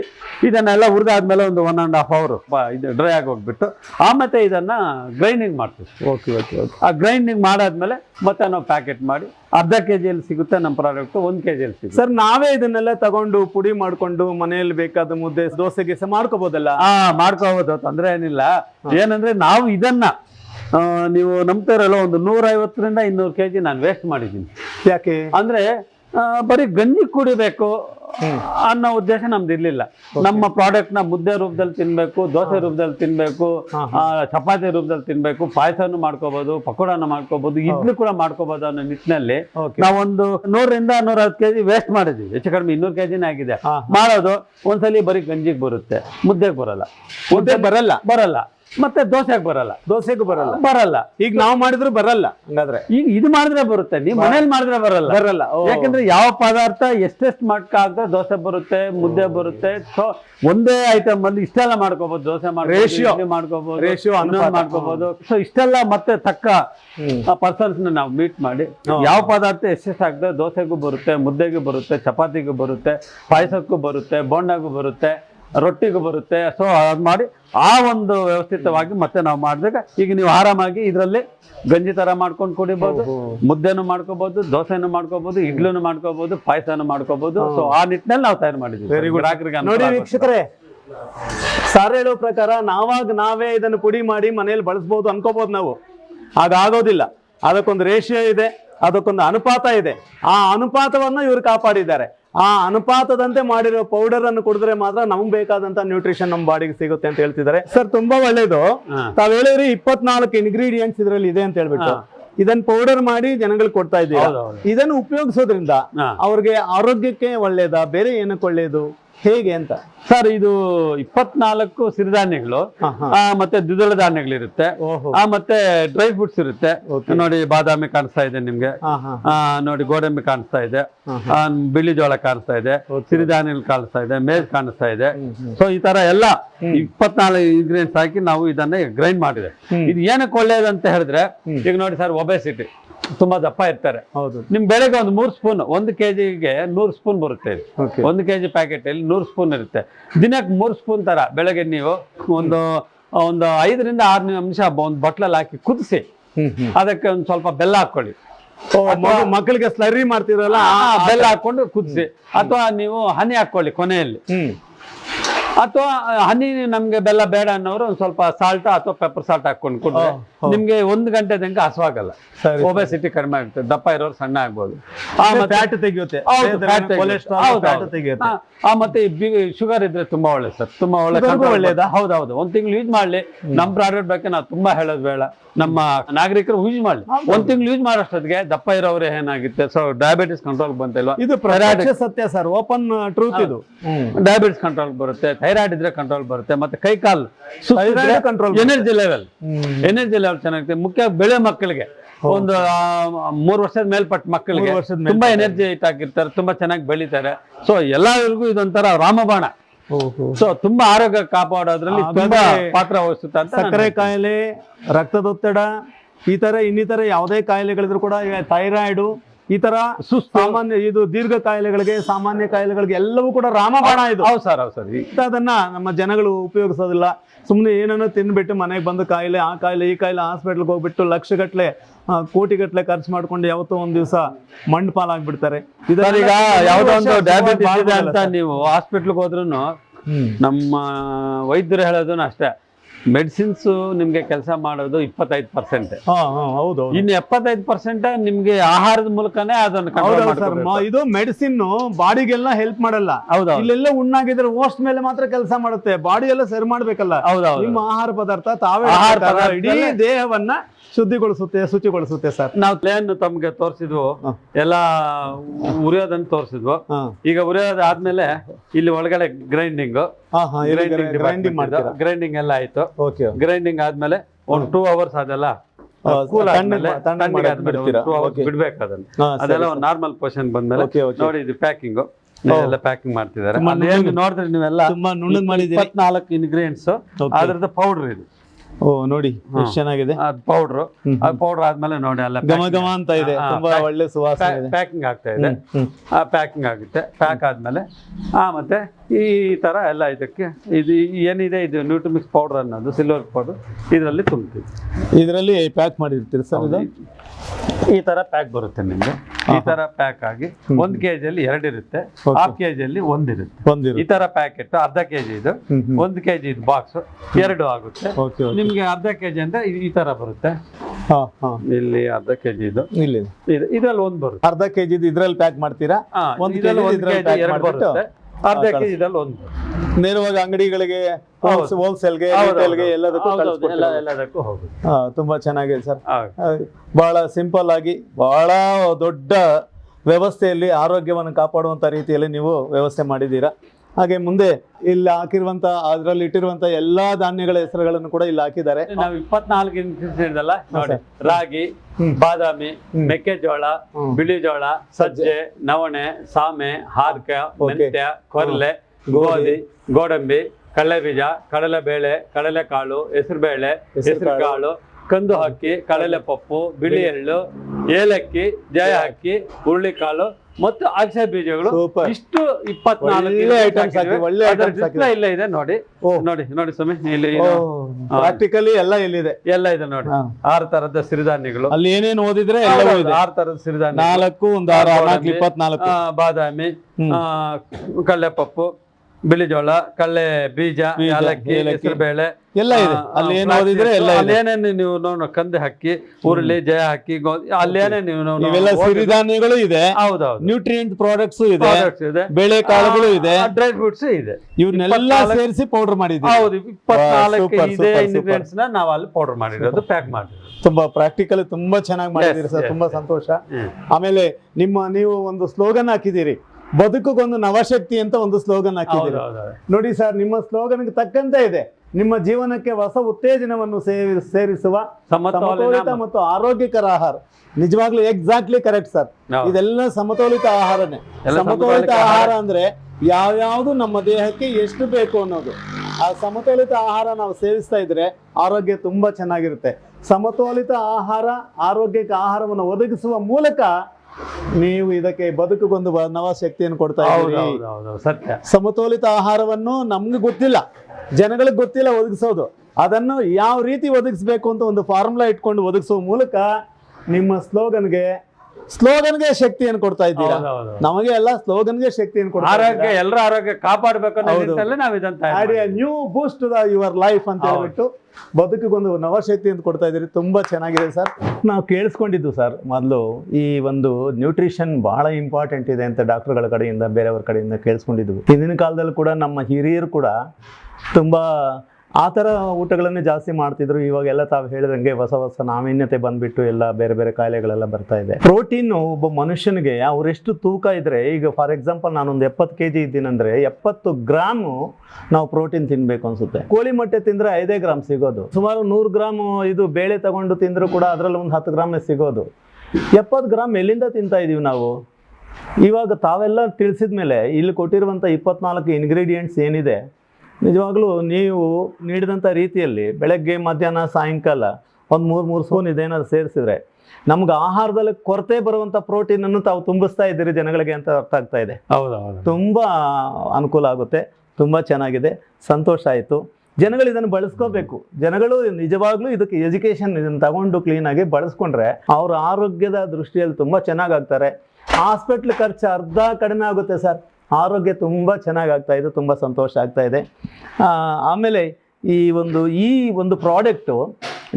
ಇದನ್ನೆಲ್ಲ ಉರಿದಾದ್ಮೇಲೆ ಒಂದು ಒನ್ ಅಂಡ್ ಹಾಫ್ ಅವರ್ ಇದು ಡ್ರೈ ಆಗಿ ಹೋಗ್ಬಿಟ್ಟು ಆಮೇಲೆ ಇದನ್ನ ಗ್ರೈಂಡಿಂಗ್ ಮಾಡ್ತೀವಿ. ಓಕೆ ಓಕೆ ಓಕೆ ಆ ಗ್ರೈಂಡಿಂಗ್ ಮಾಡಾದ್ಮೇಲೆ ಮತ್ತೆ ನಾವು ಪ್ಯಾಕೆಟ್ ಮಾಡಿ ಅರ್ಧ ಕೆ ಜಿಯಲ್ಲಿ ಸಿಗುತ್ತೆ ನಮ್ಮ ಪ್ರಾಡಕ್ಟ್ ಒಂದು ಕೆ ಜಿಯಲ್ಲಿ ಸಿಗುತ್ತೆ. ಸರ್ ನಾವೇ ಇದನ್ನೆಲ್ಲ ತಗೊಂಡು ಪುಡಿ ಮಾಡ್ಕೊಂಡು ಮನೆಯಲ್ಲಿ ಬೇಕಾದ ಮುದ್ದೆ ದೋಸೆ ಗೀಸೆ ಮಾಡ್ಕೋಬಹುದಲ್ಲ ಹಾ ಮಾಡ್ಕೋಬಹುದು ತೊಂದರೆ ಏನಿಲ್ಲ. ಏನಂದ್ರೆ ನಾವು ಇದನ್ನ ನೀವು ನಂಬ್ತಾ ಇರಲ್ಲ ಒಂದು ನೂರ ಐವತ್ತರಿಂದ ಇನ್ನೂರು ಕೆ ಜಿ ನಾನು ವೇಸ್ಟ್ ಮಾಡಿದ್ದೀನಿ. ಯಾಕೆ? ಅಂದ್ರೆ ಬರೀ ಗಂಜಿ ಕುಡಿಬೇಕು ಅನ್ನೋ ಉದ್ದೇಶ ನಮ್ದು ಇರ್ಲಿಲ್ಲ. ನಮ್ಮ ಪ್ರಾಡಕ್ಟ್ನ ಮುದ್ದೆ ರೂಪದಲ್ಲಿ ತಿನ್ಬೇಕು ದೋಸೆ ರೂಪದಲ್ಲಿ ತಿನ್ಬೇಕು ಚಪಾತಿ ರೂಪದಲ್ಲಿ ತಿನ್ಬೇಕು ಪಾಯಸನು ಮಾಡ್ಕೋಬಹುದು ಪಕೋಡನ ಮಾಡ್ಕೋಬಹುದು ಇಡ್ಲಿ ಕೂಡ ಮಾಡ್ಕೋಬಹುದು ಅನ್ನೋ ನಿಟ್ಟಿನಲ್ಲಿ ನಾವೊಂದು ನೂರರಿಂದ ನೂರ ಹತ್ತು ಕೆಜಿ ವೇಸ್ಟ್ ಮಾಡಿದ್ವಿ. ಹೆಚ್ಚು ಕಡಿಮೆ ಇನ್ನೂರು ಕೆಜಿನೇ ಆಗಿದೆ. ಮಾಡೋದು ಒಂದ್ಸಲಿ ಬರೀ ಗಂಜಿಗೆ ಬರುತ್ತೆ. ಮುದ್ದೆಗೆ ಬರಲ್ಲ. ಮುದ್ದೆ ಬರಲ್ಲ. ಬರಲ್ಲ. ಮತ್ತೆ ದೋಸೆಗೆ ಬರಲ್ಲ? ದೋಸೆಗೂ ಬರಲ್ಲ. ಬರಲ್ಲ. ಈಗ ನಾವು ಮಾಡಿದ್ರು ಬರಲ್ಲ. ಹಂಗಾದ್ರೆ. ಈಗ ಇದು ಮಾಡಿದ್ರೆ ಬರುತ್ತೆ. ನೀವು ಮನೇಲಿ ಮಾಡಿದ್ರೆ ಬರಲ್ಲ. ಬರಲ್ಲ. ಯಾಕಂದ್ರೆ ಯಾವ ಪದಾರ್ಥ ಎಷ್ಟೆಷ್ಟು ಮಟ್ಕಾಗ್ತದೆ ದೋಸೆ ಬರುತ್ತೆ ಮುದ್ದೆ ಬರುತ್ತೆ ಸೊ ಒಂದೇ ಐಟಮ್ ಅಲ್ಲಿ ಇಷ್ಟೆಲ್ಲ ಮಾಡ್ಕೋಬಹುದು ದೋಸೆ Ratio. ಮಾಡ್ಕೋಬಹುದು ಮಾಡ್ಕೋಬಹುದು ರೇಷಿಯೋ ಅನ್ನ. ಮಾಡ್ಕೋಬಹುದು ಸೊ ಇಷ್ಟೆಲ್ಲ ಮತ್ತೆ ತಕ್ಕ ಪರ್ಸನ್ಸ್ ಪರ್ಸನ್ಸ್ ನಾವು ಮೀಟ್ ಮಾಡಿ ಯಾವ ಪದಾರ್ಥ ಎಷ್ಟೆಷ್ಟು ಆಗ್ತದೆ ದೋಸೆಗೂ ಬರುತ್ತೆ ಮುದ್ದೆಗೂ ಬರುತ್ತೆ ಚಪಾತಿಗೂ ಬರುತ್ತೆ ಪಾಯಸಕ್ಕೂ ಬರುತ್ತೆ ಬೋಂಡಾಗೂ ಬರುತ್ತೆ ರೊಟ್ಟಿಗೂ ಬರುತ್ತೆ. ಸೊ ಅದು ಮಾಡಿ ಆ ಒಂದು ವ್ಯವಸ್ಥಿತವಾಗಿ ಮತ್ತೆ ನಾವು ಮಾಡಿದಾಗ ಈಗ ನೀವು ಆರಾಮಾಗಿ ಇದರಲ್ಲಿ ಗಂಜಿ ತರ ಮಾಡ್ಕೊಂಡು ಕುಡಿಬಹುದು ಮುದ್ದೆನು ಮಾಡ್ಕೋಬಹುದು ದೋಸೆನು ಮಾಡ್ಕೋಬಹುದು ಇಡ್ಲೂ ಮಾಡ್ಕೋಬಹುದು ಪಾಯಸನು ಮಾಡ್ಕೋಬಹುದು ಸೊ ಆ ನಿಟ್ಟಿನಲ್ಲಿ ನಾವು ತಯಾರು ಮಾಡಿದ್ವಿ. ನೋಡಿ. ವೀಕ್ಷಕರೇ ಸರ್ ಹೇಳೋ ಪ್ರಕಾರ ನಾವಾಗ ನಾವೇ ಇದನ್ನು ಪುಡಿ ಮಾಡಿ ಮನೆಯಲ್ಲಿ ಬಳಸ್ಬೋದು ಅನ್ಕೋಬಹುದು ನಾವು. ಅದಾಗೋದಿಲ್ಲ ಅದಕ್ಕೊಂದು ರೇಷಿಯೋ ಇದೆ ಅದಕ್ಕೊಂದು ಅನುಪಾತ ಇದೆ. ಆ ಅನುಪಾತವನ್ನ ಇವರು ಕಾಪಾಡಿದ್ದಾರೆ. ಆ ಅನುಪಾತದಂತೆ ಮಾಡಿರೋ ಪೌಡರ್ ಅನ್ನು ಕುಡಿದ್ರೆ ಮಾತ್ರ ನಮ್ಗೆ ಬೇಕಾದಂತ ನ್ಯೂಟ್ರಿಷನ್ ನಮ್ಮ ಬಾಡಿಗೆ ಸಿಗುತ್ತೆ ಅಂತ ಹೇಳ್ತಿದ್ದಾರೆ. ಸರ್ ತುಂಬಾ ಒಳ್ಳೇದು. ತಾವ್ ಹೇಳಿದ್ರಿ ಇಪ್ಪತ್ನಾಲ್ಕು ಇಂಗ್ರೀಡಿಯೆಂಟ್ಸ್ ಇದರಲ್ಲಿ ಇದೆ ಅಂತ ಹೇಳ್ಬಿಟ್ಟು. ಇದನ್ನ ಪೌಡರ್ ಮಾಡಿ ಜನಗಳಿಗೆ ಕೊಡ್ತಾ ಇದ್ದೀರಾ? ಹೌದೌದು. ಇದನ್ನು ಉಪಯೋಗಿಸೋದ್ರಿಂದ. ಅವ್ರಿಗೆ ಆರೋಗ್ಯಕ್ಕೆ ಒಳ್ಳೇದಾ? ಬೇರೆ ಏನಕ್ಕೆ ಒಳ್ಳೇದು? ಹೇಗೆ ಅಂತ? ಸರ್ ಇದು ಇಪ್ಪತ್ನಾಲ್ಕು ಸಿರಿಧಾನ್ಯಗಳು. ಮತ್ತೆ ದ್ವಿದಳ ಧಾನ್ಯಗಳಿರುತ್ತೆ. ಆ ಮತ್ತೆ ಡ್ರೈ ಫ್ರೂಟ್ಸ್ ಇರುತ್ತೆ. ನೋಡಿ ಬಾದಾಮಿ ಕಾಣಿಸ್ತಾ ಇದೆ ನಿಮ್ಗೆ. ನೋಡಿ ಗೋಡಂಬಿ ಕಾಣಿಸ್ತಾ ಇದೆ. ಬಿಳಿ ಜೋಳ ಕಾಣಿಸ್ತಾ ಇದೆ. ಸಿರಿಧಾನ್ಯಗಳು ಕಾಣಿಸ್ತಾ ಇದೆ. ಮೇಜ್ ಕಾಣಿಸ್ತಾ ಇದೆ. ಸೊ ಈ ತರ ಎಲ್ಲ ಇಪ್ಪತ್ನಾಲ್ಕು ಇಂಗ್ರೀಡಿಯೆಂಟ್ಸ್ ಹಾಕಿ ನಾವು ಇದನ್ನ ಗ್ರೈಂಡ್ ಮಾಡಿದೆ. ಇದು ಏನಕ್ಕೆ ಒಳ್ಳೇದಂತ ಅಂತ ಹೇಳಿದ್ರೆ ಈಗ ನೋಡಿ ಸರ್ ಒಬೆಸಿಟಿ ತುಂಬಾ ದಪ್ಪ ಇರ್ತಾರೆ. ಹೌದು. ನಿಮ್ ಬೆಳಗ್ಗೆ ಒಂದು ಮೂರು ಸ್ಪೂನ್ ಒಂದು ಕೆಜಿಗೆ ನೂರು ಸ್ಪೂನ್ ಬರುತ್ತೆ. ಒಂದು ಕೆಜಿ ಪ್ಯಾಕೆಟ್ ಅಲ್ಲಿ ನೂರು ಸ್ಪೂನ್ ಇರುತ್ತೆ. ದಿನಕ್ಕೆ ಮೂರು ಸ್ಪೂನ್ ತರ ಬೆಳಗ್ಗೆ ನೀವು ಒಂದು ಒಂದು ಐದರಿಂದ ಆರು ನಿಮಿಷ ಒಂದು ಬಟ್ಲಲ್ಲಿ ಹಾಕಿ ಕುದಿಸಿ ಅದಕ್ಕೆ ಒಂದು ಸ್ವಲ್ಪ ಬೆಲ್ಲ ಹಾಕೊಳ್ಳಿ. ಮಕ್ಕಳಿಗೆ ಸ್ಲರಿ ಮಾಡ್ತಿರಲ್ಲ ಬೆಲ್ಲ ಹಾಕೊಂಡು ಕುದಿಸಿ. ಅಥವಾ ನೀವು ಹನಿ ಹಾಕೊಳ್ಳಿ ಕೊನೆಯಲ್ಲಿ. ಅಥವಾ ಹನಿ ನಮ್ಗೆ ಬೆಲ್ಲ ಬೇಡ ಅನ್ನೋರು ಒಂದ್ ಸ್ವಲ್ಪ ಸಾಲ್ಟ್ ಅಥವಾ ಪೆಪ್ಪರ್ ಸಾಲ್ಟ್ ಹಾಕೊಂಡು ಕುಡಿದ್ರೆ. ನಿಮ್ಗೆ ಒಂದು ಗಂಟೆ ತನಕ ಹಸುವಾಗಲ್ಲ ಒಬೆಸಿಟಿ ಕಡಿಮೆ ಆಗುತ್ತೆ. ದಪ್ಪ ಇರೋರು ಸಣ್ಣ ಆಗ್ಬೋದು. ಆ, ಮತ್ತೆ- ಫ್ಯಾಟ್ ತೆಗೆಯುತ್ತೆ. ಹೌದು, fat ತೆಗೆಯುತ್ತೆ. ಕೊಲೆಸ್ಟ್ರಾಲ್ ಹೌದು, ಫ್ಯಾಟ್ ಹೌದು. ತೆಗೆಯುತ್ತೆ. ಆ, ಮತ್ತೆ ಶುಗರ್ ಇದ್ರೆ ತುಂಬಾ ಒಳ್ಳೆ ಸರ್. ತುಂಬಾ ಒಳ್ಳೆ ಒಳ್ಳೇದ? ಹೌದೌದು. ಒಂದ್ ತಿಂಗಳು ಯೂಸ್ ಮಾಡ್ಲಿ. ನಮ್ ಪ್ರಾಡಕ್ಟ್ ಬಗ್ಗೆ ನಾವು ತುಂಬಾ ಹೇಳೋದು ಬೇಡ. ನಮ್ಮ ನಾಗರಿಕರು ಯೂಸ್ ಮಾಡ್ಲಿ. ಒಂದ್ ತಿಂಗಳು ಯೂಸ್ ಮಾಡೋಷ್ಟೊತ್ತಿಗೆ ದಪ್ಪ ಇರೋರು ಏನಾಗುತ್ತೆ? ಸೊ ಡಯಾಬಿಟಿಸ್ ಕಂಟ್ರೋಲ್ ಬಂತಿಲ್ವಾ ಇದು ಸತ್ಯ ಸರ್. ಓಪನ್ ಟ್ರೂತ್ ಇದು. ಡಯಾಬಿಟಿಸ್ ಕಂಟ್ರೋಲ್ ಬರುತ್ತೆ. ಥೈರಾಯ್ಡ್ ಇದ್ರೆ ಕಂಟ್ರೋಲ್ ಬರುತ್ತೆ. ಮತ್ತೆ ಕೈ ಕಾಲು control energy level energy level ಚೆನ್ನಾಗಿದೆ ಮುಖ್ಯ ಬೆಳೆ ಮಕ್ಕಳಿಗೆ. ಒಂದು ಮೂರು ವರ್ಷದ ಮೇಲ್ಪಟ್ಟ ಮಕ್ಕಳಿಗೆ ತುಂಬಾ ಎನರ್ಜಿ ಆಗಿರ್ತಾರೆ ತುಂಬಾ ಚೆನ್ನಾಗಿ ಬೆಳಿತಾರೆ. ಸೊ ಎಲ್ಲರಿಗೂ ಇದೊಂಥರ ರಾಮಬಾಣ. ಸೊ ತುಂಬಾ ಆರೋಗ್ಯ ಕಾಪಾಡೋದ್ರಲ್ಲಿ ತುಂಬಾ ಪಾತ್ರ ವಹಿಸುತ್ತೆ ಸಕ್ಕರೆ ಕಾಯಿಲೆ ರಕ್ತದೊತ್ತಡ ಈ ತರ ಇನ್ನಿತರ ಯಾವುದೇ ಕಾಯಿಲೆಗಳಿದ್ರು ಕೂಡ ಈಗ ಥೈರಾಯ್ಡು ಈ ತರ ಸಾಮಾನ್ಯ ಇದು ದೀರ್ಘ ಕಾಯಿಲೆಗಳಿಗೆ ಸಾಮಾನ್ಯ ಕಾಯಿಲೆಗಳಿಗೆ ಎಲ್ಲವೂ ಕೂಡ ರಾಮಬಾಣ ಇದು. ಹೌದು ಸರ್ ಹೌದು ಸರ್. ಅದನ್ನ ನಮ್ಮ ಜನಗಳು ಉಪಯೋಗಿಸೋದಿಲ್ಲ. ಸುಮ್ಮನೆ ಏನನ್ನೋ ತಿನ್ಬಿಟ್ಟು ಮನೆಗೆ ಬಂದು ಕಾಯಿಲೆ ಆ ಕಾಯಿಲೆ ಈ ಕಾಯಿಲೆ ಹಾಸ್ಪಿಟ್ಲ್ಗೆ ಹೋಗ್ಬಿಟ್ಟು ಲಕ್ಷಗಟ್ಲೆ ಕೋಟಿಗಟ್ಟಲೆ ಖರ್ಚು ಮಾಡ್ಕೊಂಡು ಯಾವತ್ತೋ ಒಂದ್ ದಿವಸ ಮಣ್ಣು ಪಾಲಾಗ್ಬಿಡ್ತಾರೆ ಈಗ ಇದನ್ನೆಲ್ಲ ಯಾವ್ದೋ ಒಂದು ಡಯಾಬಿಟಿಸ್ ಇದೆ ಅಂತ ನೀವು ಹಾಸ್ಪಿಟ್ಲ್ಗೆ ಹೋದ್ರು. ನಮ್ಮ ವೈದ್ಯರು ಹೇಳೋದನ್ನ ಅಷ್ಟೇ. ಮೆಡಿಸಿನ್ಸ್ ನಿಮ್ಗೆ ಕೆಲಸ ಮಾಡೋದು ಇಪ್ಪತ್ತೈದು ಪರ್ಸೆಂಟ್ ಹೌದು. ಇನ್ನು ಎಪ್ಪತ್ತೈದು ಪರ್ಸೆಂಟ್ ನಿಮ್ಗೆ ಆಹಾರದ ಮೂಲಕನೇ ಅದನ್ನು ಇದು ಮೆಡಿಸಿನ್ ಬಾಡಿಗೆಲ್ಲ ಹೆಲ್ಪ್ ಮಾಡಲ್ಲ. ಹೌದು ಇಲ್ಲೆಲ್ಲ ಉಣ್ಣಾಗಿದ್ರೆ ಓಸ್ಟ್ ಮೇಲೆ ಮಾತ್ರ ಕೆಲಸ ಮಾಡುತ್ತೆ. ಬಾಡಿ ಎಲ್ಲ ಸರಿ ಮಾಡ್ಬೇಕಲ್ಲ. ಹೌದೌದು ನಿಮ್ಮ ಆಹಾರ ಪದಾರ್ಥ ತಾವೇ ಆಹಾರ ಪದಾರ್ಥ ಇಡೀ ದೇಹವನ್ನ ಶುದ್ಧಿಗೊಳಿಸುತ್ತೆ ಶುಚಿಗೊಳಿಸುತ್ತೆ ಸರ್. ನಾವು ಪ್ಲೇನ್ ತಮ್ಗೆ ತೋರಿಸಿದ್ವು. ಎಲ್ಲ ಉರಿಯೋದನ್ನು ತೋರಿಸಿದ್ವು. ಈಗ ಉರಿಯೋದಾದ್ಮೇಲೆ ಇಲ್ಲಿ ಒಳಗಡೆ ಗ್ರೈಂಡಿಂಗ್ ಗ್ರೈಂಡಿಂಗ್ ಮಾಡ್ತೀರಾ? ಗ್ರೈಂಡಿಂಗ್ ಎಲ್ಲ ಆಯ್ತು. ಓಕೆ ಗ್ರೈಂಡಿಂಗ್ ಆದ್ಮೇಲೆ ಒಂದು ಟೂ ಅವರ್ಸ್ ಅದೆಲ್ಲ ಕೂಲ್ ತಣ್ಣಗೆ ಆದ್ಮೇಲೆ ಮಾ- ತಣ್ಣಗೆ ತಣ್ಣಗೆ ಆದ್ಮೇಲೆ ಬಿಡ್ತೀರಾ? ಟೂ ಅವರ್ಸ್ ಬಿಡ್ಬೇಕು ಅದನ್ನ. ಅದೆಲ್ಲ ಒಂದು ನಾರ್ಮಲ್ ಪೊಸಿಷನ್ ಬಂದ್ಮೇಲೆ. ನೋಡಿ ಇದು ಪ್ಯಾಕಿಂಗ್ ಎಲ್ಲ ಪ್ಯಾಕಿಂಗ್ ಮಾಡ್ತಿದ್ದಾರೆ. ನೋಡಿದ್ರೆ ನೀವೆಲ್ಲ ತುಂಬಾ ನುಣ್ಣಗ್ ಮಾಡಿದ್ದೀರಿ. ಇಪ್ಪತ್ನಾಲ್ಕು ಇಂಗ್ರೀಡಿಯೆಂಟ್ಸ್ Okay. ಅದ್ರದ್ದು ಪೌಡರ್ ಇದು. ಓ ನೋಡಿ ಎಷ್ಟು ಚೆನ್ನಾಗಿದೆ. ಅದು ಪೌಡರ್ ಆ ಪೌಡರ್ ಆದ್ಮೇಲೆ ನೋಡಿ ಅಲ್ಲ ಘಮ ಘಮ ಅಂತ ಇದೆ. ತುಂಬಾ ಒಳ್ಳೆ ಸುವಾಸನೆ ಇದೆ. ಪ್ಯಾಕಿಂಗ್ ಆಗ್ತಾ ಇದೆ. ಆ ಪ್ಯಾಕಿಂಗ್ ಆಗುತ್ತೆ. ಪ್ಯಾಕ್ ಆದ್ಮೇಲೆ ಆ ಮತ್ತೆ ಈ ತರ ಎಲ್ಲ ಇದಕ್ಕೆ ಇದು ಏನಿದೆ? ಇದು ನ್ಯೂಟ್ರಿಮಿಕ್ಸ್ ಪೌಡರ್ ಅನ್ನೋದು ಸಿಲ್ವರ್ ಪೌಡರ್ ಇದರಲ್ಲಿ ತುಂಬ್ತೀವಿ. ಇದರಲ್ಲಿ ಪ್ಯಾಕ್ ಮಾಡಿರ್ತೀರಿ ಸರ್ ಇದು? ಈ ತರ ಪ್ಯಾಕ್ ಬರುತ್ತೆ ನಿಮ್ಗೆ. ಈ ತರ ಪ್ಯಾಕ್ ಆಗಿ ಒಂದ್ ಕೆಜಿಯಲ್ಲಿ ಎರಡು ಇರುತ್ತೆ. ಹಾಫ್ ಕೆಜಿಯಲ್ಲಿ ಒಂದಿರುತ್ತೆ ಈ ತರ ಪ್ಯಾಕೆಟ್ ಅರ್ಧ ಕೆಜಿ ಇದು. ಒಂದ್ ಕೆಜಿ ಇದು ಬಾಕ್ಸ್ ಎರಡು ಆಗುತ್ತೆ. ನಿಮ್ಗೆ ಅರ್ಧ ಕೆಜಿ ಅಂದ್ರೆ ಈ- ತರ ಬರುತ್ತೆ. ಇಲ್ಲಿ ಅರ್ಧ ಕೆಜಿ ಇದು. ಇಲ್ಲಿ. ಇದು ಇದ್ರಲ್ಲಿ ಒಂದ್ ಬರುತ್ತೆ. ಅರ್ಧ ಕೆಜಿ ಇದ್ರಲ್ಲಿ ಪ್ಯಾಕ್ ಮಾಡ್ತೀರಾ? ಒಂದ್ ಕೆಜಿ ಎರಡು ಬರುತ್ತೆ. ಅರ್ಧ ಕೆಜಿ ಇದ್ರಲ್ಲಿ ಒಂದ್ ಬರುತ್ತೆ. ನೇರವಾಗಿ ಅಂಗಡಿಗಳಿಗೆ. ಹೋಲ್ಸೇಲ್ಗೆ ರಿಟೇಲ್ಗೆ ಎಲ್ಲದಕ್ಕೂ ಎಲ್ಲದಕ್ಕೂ ತುಂಬಾ ಚೆನ್ನಾಗಿದೆ ಸರ್. ಬಹಳ ಸಿಂಪಲ್ ಆಗಿ ಬಹಳ ದೊಡ್ಡ ವ್ಯವಸ್ಥೆಯಲ್ಲಿ ಆರೋಗ್ಯವನ್ನು ಕಾಪಾಡುವಂತ ರೀತಿಯಲ್ಲಿ ನೀವು ವ್ಯವಸ್ಥೆ ಮಾಡಿದ್ದೀರಾ. ಹಾಗೆ ಮುಂದೆ ಇಲ್ಲಿ ಹಾಕಿರುವಂತ ಅದರಲ್ಲಿ ಇಟ್ಟಿರುವಂತ ಎಲ್ಲಾ ಧಾನ್ಯಗಳ ಹೆಸರುಗಳನ್ನು ಕೂಡ ಇಲ್ಲಿ ಹಾಕಿದ್ದಾರೆ. ನಾವು ಇಪ್ಪತ್ನಾಲ್ಕು ಹೇಳಿದಲ್ಲ ನೋಡಿ. ರಾಗಿ ಬಾದಾಮಿ ಮೆಕ್ಕೆಜೋಳ ಬಿಳಿಜೋಳ ಬಿಳಿ ಜೋಳ ಸಜ್ಜೆ. ನವಣೆ ಸಾಮೆ ಹಾರ್ಕ. ಮೆಂತ್ಯ ಕೊರ್ಲೆ ಗೋಧಿ ಗೋಡಂಬಿ ಕಡಲೆಬೀಜ ಕಡಲೆಬೇಳೆ ಕಡಲೆಕಾಳು ಹೆಸರುಬೇಳೆ ಹೆಸರುಕಾಳು. ಕಂದು ಹಾಕಿ ಕಡಲೆ ಪಪ್ಪು ಬಿಳಿ ಎಳ್ಳು ಏಲಕ್ಕಿ ಜಯ ಹಕ್ಕಿ ಹುರುಳಿಕಾಳು ಮತ್ತು ಅಕ್ಷ ಬೀಜಗಳು ಇಷ್ಟು ಇಪ್ಪತ್ನಾಲ್ಕು display ಇದೆ ನೋಡಿ. ನೋಡಿ ನೋಡಿ ಸ್ವಾಮಿ ಇಲ್ಲಿ ಪ್ರಾಕ್ಟಿಕಲಿ ಎಲ್ಲ ಇಲ್ಲಿದೆ. ಎಲ್ಲ ಇದೆ ನೋಡಿ. ಆರು ತರದ ಸಿರಿಧಾನ್ಯಗಳು. ಅಲ್ಲಿ ಏನೇನು ಓದಿದ್ರೆ ಆರು ತರದ ಸಿರಿಧಾನ್ಯ ನಾಲ್ಕು ಒಂದು ಆರು ಇಪ್ಪತ್ನಾಲ್ಕು. ಬಾದಾಮಿ ಕಡಲೆಪಪ್ಪು ಬಿಳಿ ಜೋಳ ಕಳ್ಳೆ ಬೀಜ ಏಲಕ್ಕಿ. ಹೆಸರುಬೇಳೆ ಎಲ್ಲ ಇದೆ. ಅಲ್ಲಿ ಏನು ಓದಿದ್ರೆ ಎಲ್ಲ ಇದೆ. ಅಲ್ಲಿ ಏನೇನು ನೀವು ನೋಡು ಕಂದೆ ಹಾಕಿ ಹುರುಳಿ ಜಯ ಹಾಕಿ ಗೋಧಿ ಅಲ್ಲೇನೇ ನೀವು ಇವೆಲ್ಲ ಸಿರಿಧಾನ್ಯಗಳು ಇದೆ. ಹೌದೌದು. ನ್ಯೂಟ್ರಿಯೆಂಟ್ ಪ್ರಾಡಕ್ಟ್ಸ್ ಇದೆ. ಬೆಳೆ ಕಾಳುಗಳು ಇದೆ. ಡ್ರೈ ಫ್ರೂಟ್ಸ್ ಇದೆ. ಇವನ್ನೆಲ್ಲ ಸೇರಿಸಿ ಪೌಡರ್ ಮಾಡಿದ್ದೀವಿ. ಹೌದು ಇಪ್ಪತ್ನಾಲ್ಕು super, ಇದೇ ಇಂಗ್ರೀಡಿಯೆಂಟ್ಸ್ನ ನಾವು ಅಲ್ಲಿ ಪೌಡರ್ ಮಾಡಿರೋದು ಪ್ಯಾಕ್ ಮಾಡಿರೋದು. ತುಂಬಾ ಪ್ರಾಕ್ಟಿಕಲ್ ತುಂಬಾ ಚೆನ್ನಾಗಿ ಮಾಡಿದ್ದೀರಿ ಸರ್ ತುಂಬಾ ಸಂತೋಷ. ಆಮೇಲೆ ನಿಮ್ಮ ನೀವು ಒಂದು ಸ್ಲೋಗನ್ ಹಾಕಿದ್ದೀರಿ. ಬದುಕಿಗೊಂದು ನವಶಕ್ತಿ ಅಂತ ಒಂದು ಸ್ಲೋಗನ್ ಹಾಕಿದ್ದೀರಿ. ನೋಡಿ ಸರ್ ನಿಮ್ಮ ಸ್ಲೋಗನ್ಗೆ ತಕ್ಕಂತೆ ಇದೆ. ನಿಮ್ಮ ಜೀವನಕ್ಕೆ ಹೊಸ ಉತ್ತೇಜನವನ್ನು ಸೇವಿ ಸೇರಿಸುವ ಸಮತೋಲಿತ ಮತ್ತು ಆರೋಗ್ಯಕರ ಆಹಾರ. ನಿಜವಾಗ್ಲೂ ಎಕ್ಸಾಕ್ಟ್ಲಿ ಕರೆಕ್ಟ್ ಸರ್. ಇದೆಲ್ಲ ಸಮತೋಲಿತ ಆಹಾರನೇ. ಸಮತೋಲಿತ ಆಹಾರ. ಅಂದ್ರೆ ಯಾವ್ಯಾವ್ದು ನಮ್ಮ ದೇಹಕ್ಕೆ ಎಷ್ಟು ಬೇಕು ಅನ್ನೋದು. ಆ ಸಮತೋಲಿತ ಆಹಾರ ನಾವು ಸೇವಿಸ್ತಾ ಇದ್ರೆ ಆರೋಗ್ಯ ತುಂಬಾ ಚೆನ್ನಾಗಿರುತ್ತೆ. ಸಮತೋಲಿತ ಆಹಾರ ಆರೋಗ್ಯಕ್ಕೆ ಆಹಾರವನ್ನು ಒದಗಿಸುವ ಮೂಲಕ ನೀವು ಇದಕ್ಕೆ ಬದುಕಿಗೊಂದು ನವ ಶಕ್ತಿಯನ್ನು ಕೊಡ್ತಾ ಇದ್ದೀರಿ. ಸತ್ಯ. ಸಮತೋಲಿತ ಆಹಾರವನ್ನು ನಮ್ಗೆ ಗೊತ್ತಿಲ್ಲ ಜನಗಳಿಗೆ ಗೊತ್ತಿಲ್ಲ ಒದಗಿಸೋದು. ಅದನ್ನು ಯಾವ ರೀತಿ ಒದಗಿಸ್ಬೇಕು ಅಂತ ಒಂದು ಫಾರ್ಮುಲಾ ಇಟ್ಕೊಂಡು ಒದಗಿಸೋ ಮೂಲಕ ನಿಮ್ಮ ಸ್ಲೋಗನ್ಗೆ ಸ್ಲೋಗನ್ಗೆ ಶಕ್ತಿಯನ್ನು ಕೊಡ್ತಾ ಇದ್ದೀರಾ. ನಮಗೆ ಎಲ್ಲ ಸ್ಲೋಗನ್ಗೆ ಶಕ್ತಿಯನ್ನು ಕೊಡ್ತಾ ಆರೋಗ್ಯ ಎಲ್ಲರ ಆರೋಗ್ಯ ಕಾಪಾಡಬೇಕು ನಾವು ಇದಂತ new boost to the your life ಅಂತ. ಹೇಳ್ಬಿಟ್ಟು ಬದುಕಿಗೊಂದು ನವಶಕ್ತಿ ಅಂತ ಕೊಡ್ತಾ ಇದ್ದೀರಿ. ತುಂಬಾ ಚೆನ್ನಾಗಿದೆ ಸರ್. ನಾವು ಕೇಳಿಸ್ಕೊಂಡಿದ್ದು ಸರ್ ಮೊದಲು ಈ ಒಂದು ನ್ಯೂಟ್ರಿಷನ್ ಬಹಳ ಇಂಪಾರ್ಟೆಂಟ್ ಇದೆ ಅಂತ ಡಾಕ್ಟರ್ಗಳ ಕಡೆಯಿಂದ ಬೇರೆಯವ್ರ ಕಡೆಯಿಂದ ಕೇಳಿಸ್ಕೊಂಡಿದ್ವು ಹಿಂದಿನ ಕಾಲದಲ್ಲಿ ಕೂಡ ನಮ್ಮ ಹಿರಿಯರು ಕೂಡ ತುಂಬಾ ಆ ಥರ ಊಟಗಳನ್ನೇ ಜಾಸ್ತಿ ಮಾಡ್ತಿದ್ರು. ಇವಾಗೆಲ್ಲ ತಾವು ಹೇಳಿದಂಗೆ ಹೊಸ ಹೊಸ ನಾವೀನ್ಯತೆ ಬಂದ್ಬಿಟ್ಟು ಎಲ್ಲ ಬೇರೆ ಬೇರೆ ಕಾಯಿಲೆಗಳೆಲ್ಲ ಬರ್ತಾ ಇದೆ. ಪ್ರೋಟೀನ್ ಒಬ್ಬ ಮನುಷ್ಯನಿಗೆ ಅವರೆಷ್ಟು ತೂಕ ಇದ್ರೆ, ಈಗ ಫಾರ್ ಎಕ್ಸಾಂಪಲ್ ನಾನೊಂದು ಎಪ್ಪತ್ತು ಕೆ ಜಿ ಇದ್ದೀನಂದ್ರೆ ಎಪ್ಪತ್ತು ಗ್ರಾಮು ನಾವು ಪ್ರೋಟೀನ್ ತಿನ್ಬೇಕು ಅನ್ಸುತ್ತೆ. ಕೋಳಿ ಮೊಟ್ಟೆ ತಿಂದ್ರೆ ಐದೇ ಗ್ರಾಮ್ ಸಿಗೋದು. ಸುಮಾರು ನೂರು ಗ್ರಾಮ್ ಇದು ಬೇಳೆ ತಗೊಂಡು ತಿಂದ್ರು ಕೂಡ ಅದರಲ್ಲಿ ಒಂದು ಹತ್ತು ಗ್ರಾಮೇ ಸಿಗೋದು. ಎಪ್ಪತ್ತು ಗ್ರಾಮ್ ಎಲ್ಲಿಂದ ತಿಂತಾ ಇದೀವಿ ನಾವು? ಇವಾಗ ತಾವೆಲ್ಲ ತಿಳಿಸಿದ ಮೇಲೆ ಇಲ್ಲಿ ಕೊಟ್ಟಿರುವಂಥ ಇಪ್ಪತ್ನಾಲ್ಕು ಇಂಗ್ರೀಡಿಯೆಂಟ್ಸ್ ಏನಿದೆ? ನಿಜವಾಗ್ಲೂ ನೀವು ನೀಡಿದಂಥ ರೀತಿಯಲ್ಲಿ ಬೆಳಗ್ಗೆ ಮಧ್ಯಾಹ್ನ ಸಾಯಂಕಾಲ ಒಂದು ಮೂರು ಮೂರು ಸ್ಪೂನ್ ಇದೇನಾದ್ರು ಸೇರಿಸಿದ್ರೆ ನಮ್ಗೆ ಆಹಾರದಲ್ಲಿ ಕೊರತೆ ಬರುವಂಥ ಪ್ರೋಟೀನನ್ನು ತಾವು ತುಂಬಿಸ್ತಾ ಇದ್ದೀರಿ ಜನಗಳಿಗೆ ಅಂತ ಅರ್ಥ ಆಗ್ತಾ ಇದೆ. ಹೌದು ಹೌದು ತುಂಬ ಅನುಕೂಲ ಆಗುತ್ತೆ ತುಂಬಾ ಚೆನ್ನಾಗಿದೆ ಸಂತೋಷ ಆಯಿತು. ಜನಗಳು ಇದನ್ನು ಬಳಸ್ಕೋಬೇಕು. ಜನಗಳು ನಿಜವಾಗ್ಲೂ ಇದಕ್ಕೆ ಎಜುಕೇಶನ್ ಇದನ್ನು ತಗೊಂಡು ಕ್ಲೀನಾಗಿ ಬಳಸ್ಕೊಂಡ್ರೆ ಅವ್ರ ಆರೋಗ್ಯದ ದೃಷ್ಟಿಯಲ್ಲಿ ತುಂಬ ಚೆನ್ನಾಗಾಗ್ತಾರೆ ಹಾಸ್ಪಿಟ್ಲ್ ಖರ್ಚು ಅರ್ಧ ಕಡಿಮೆ ಆಗುತ್ತೆ ಸರ್. ಆರೋಗ್ಯ ತುಂಬ ಚೆನ್ನಾಗಿ ಆಗ್ತಾ ಇದೆ ತುಂಬ ಸಂತೋಷ ಆಗ್ತಾ ಇದೆ. ಆಮೇಲೆ ಈ ಒಂದು ಈ ಒಂದು ಪ್ರಾಡಕ್ಟು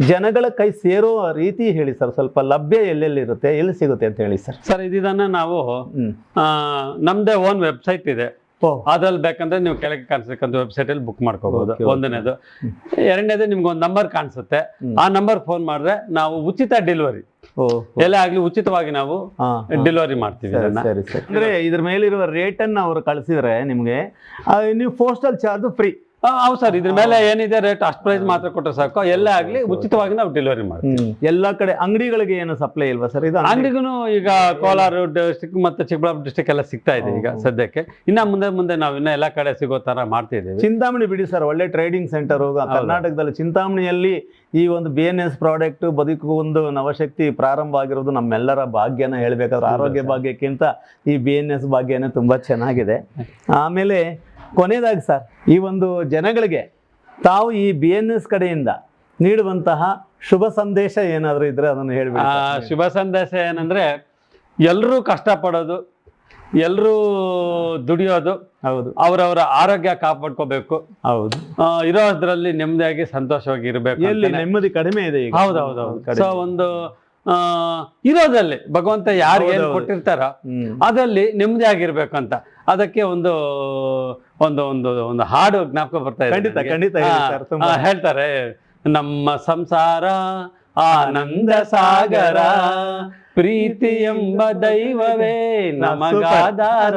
ಜನಗಳ ಕೈ ಸೇರೋ ರೀತಿ ಹೇಳಿ ಸರ್ ಸ್ವಲ್ಪ ಲಭ್ಯ ಎಲ್ಲೆಲ್ಲಿರುತ್ತೆ ಎಲ್ಲಿ ಸಿಗುತ್ತೆ ಅಂತ ಹೇಳಿ ಸರ್. ಸರ್ ಇದನ್ನು ನಾವು ನಮ್ಮದೇ ನಮ್ದೇ ಓನ್ ವೆಬ್ಸೈಟ್ ಇದೆ. ಅದ್ರಲ್ಲಿ ಬೇಕಂದ್ರೆ ನೀವು ಕೆಳಗೆ ಕಾಣಿಸ್ತಕ್ಕಂಥ ವೆಬ್ಸೈಟ್ ಅಲ್ಲಿ ಬುಕ್ ಮಾಡ್ಕೋಬಹುದು. ಒಂದನೇದು. ಎರಡನೇದು ನಿಮ್ಗೆ ಒಂದು ನಂಬರ್ ಕಾಣಿಸುತ್ತೆ ಆ ನಂಬರ್ ಫೋನ್ ಮಾಡಿದ್ರೆ ನಾವು ಉಚಿತ ಡೆಲಿವರಿ ಎಲ್ಲೇ ಎಲ್ಲ ಆಗ್ಲಿ ಉಚಿತವಾಗಿ ನಾವು ಡೆಲಿವರಿ ಮಾಡ್ತೀವಿ ಅಂದ್ರೆ ಇದ್ರ ಮೇಲಿರುವ ರೇಟ್ ಅನ್ನ ಅವರು ಕಳಿಸಿದ್ರೆ ನಿಮ್ಗೆ ಆ, ನೀವು ಪೋಸ್ಟಲ್ ಚಾರ್ಜ್ ಫ್ರೀ ಹೌದು ಸರ್ ಇದ್ರ ಮೇಲೆ ಏನಿದೆ ರೇಟ್ ಅಷ್ಟು ಪ್ರೈಸ್ ಮಾತ್ರ ಕೊಟ್ಟರೆ ಸಾಕು. ಎಲ್ಲ ಆಗಲಿ ಉಚಿತವಾಗಿ ನಾವು ಡೆಲಿವರಿ ಮಾಡ್ತೀವಿ. ಎಲ್ಲಾ ಕಡೆ ಅಂಗಡಿಗಳಿಗೆ ಏನು ಸಪ್ಲೈ ಇಲ್ವಾ ಸರ್? ಇದು ಅಂಗಡಿ- ಅಂಗಡಿಗೂ ಈಗ ಕೋಲಾರ ಡಿಸ್ಟಿಕ್ ಮತ್ತೆ ಚಿಕ್ಕಬಳ್ಳಾಪುರ ಡಿಸ್ಟಿಕ್ ಎಲ್ಲ ಸಿಗ್ತಾ ಇದೆ ಈಗ ಸದ್ಯಕ್ಕೆ. ಇನ್ನ ಮುಂದೆ ಮುಂದೆ ನಾವು ಇನ್ನ ಎಲ್ಲಾ ಕಡೆ ಸಿಗೋ ತರ ಮಾಡ್ತಿದ್ದೀವಿ. ಚಿಂತಾಮಣಿ ಬಿಡಿ ಸರ್ ಒಳ್ಳೆ ಟ್ರೇಡಿಂಗ್ ಸೆಂಟರ್ ಕರ್ನಾಟಕದಲ್ಲಿ ಚಿಂತಾಮಣಿಯಲ್ಲಿ ಈ ಒಂದು ಬಿ ಎನ್ ಎಸ್ ಪ್ರಾಡಕ್ಟ್ ಬದುಕು ಒಂದು ನವಶಕ್ತಿ ಪ್ರಾರಂಭ ಆಗಿರೋದು ನಮ್ಮೆಲ್ಲರ ಭಾಗ್ಯನ ಹೇಳ್ಬೇಕಾದ್ರೆ ಆರೋಗ್ಯ ಭಾಗ್ಯಕ್ಕಿಂತ ಈ ಬಿ ಎನ್ ಎಸ್ ಭಾಗ್ಯನೇ ತುಂಬಾ ಚೆನ್ನಾಗಿದೆ. ಆಮೇಲೆ ಕೊನೆಯದಾಗಿ ಸರ್ ಈ ಒಂದು ಜನಗಳಿಗೆ ತಾವು ಈ ಬಿ ಎನ್ ಎಸ್ ಕಡೆಯಿಂದ ನೀಡುವಂತಹ ಶುಭ ಸಂದೇಶ ಏನಾದರೂ ಇದ್ರೆ ಅದನ್ನು ಆ, ಶುಭ ಸಂದೇಶ ಏನಂದ್ರೆ ಎಲ್ಲರೂ ಕಷ್ಟಪಡೋದು ಎಲ್ಲರೂ ದುಡಿಯೋದು ಹೌದು. ಅವರವರ ಆರೋಗ್ಯ ಕಾಪಾಡ್ಕೋಬೇಕು. ಹೌದು. ಇರೋದ್ರಲ್ಲಿ ನೆಮ್ಮದಿಯಾಗಿ ಸಂತೋಷವಾಗಿ ಇರಬೇಕು ಎಲ್ಲಿ ನೆಮ್ಮದಿ ಕಡಿಮೆ ಇದೆ ಈಗ. ಹೌದು ಹೌದು ಸೊ ಒಂದು ಇರೋದ್ರಲ್ಲಿ ಭಗವಂತ ಯಾರು ಏನು ಕೊಟ್ಟಿರ್ತಾರೋ. ಅದಲ್ಲಿ ನೆಮ್ಮದಿ ಆಗಿರ್ಬೇಕು ಅಂತ. ಅದಕ್ಕೆ ಒಂದು ಒಂದು ಒಂದು ಒಂದು ಹಾಡು ಜ್ಞಾಪಕ ಬರ್ತಾ ಇದೆ ಖಂಡಿತ, ಖಂಡಿತ ಹೇಳ್ತಾರೆ ನಮ್ಮ ಸಂಸಾರ ಆನಂದ ಸಾಗರ ಪ್ರೀತಿ ಎಂಬ ದೈವವೇ ನಮಗಾದಾರ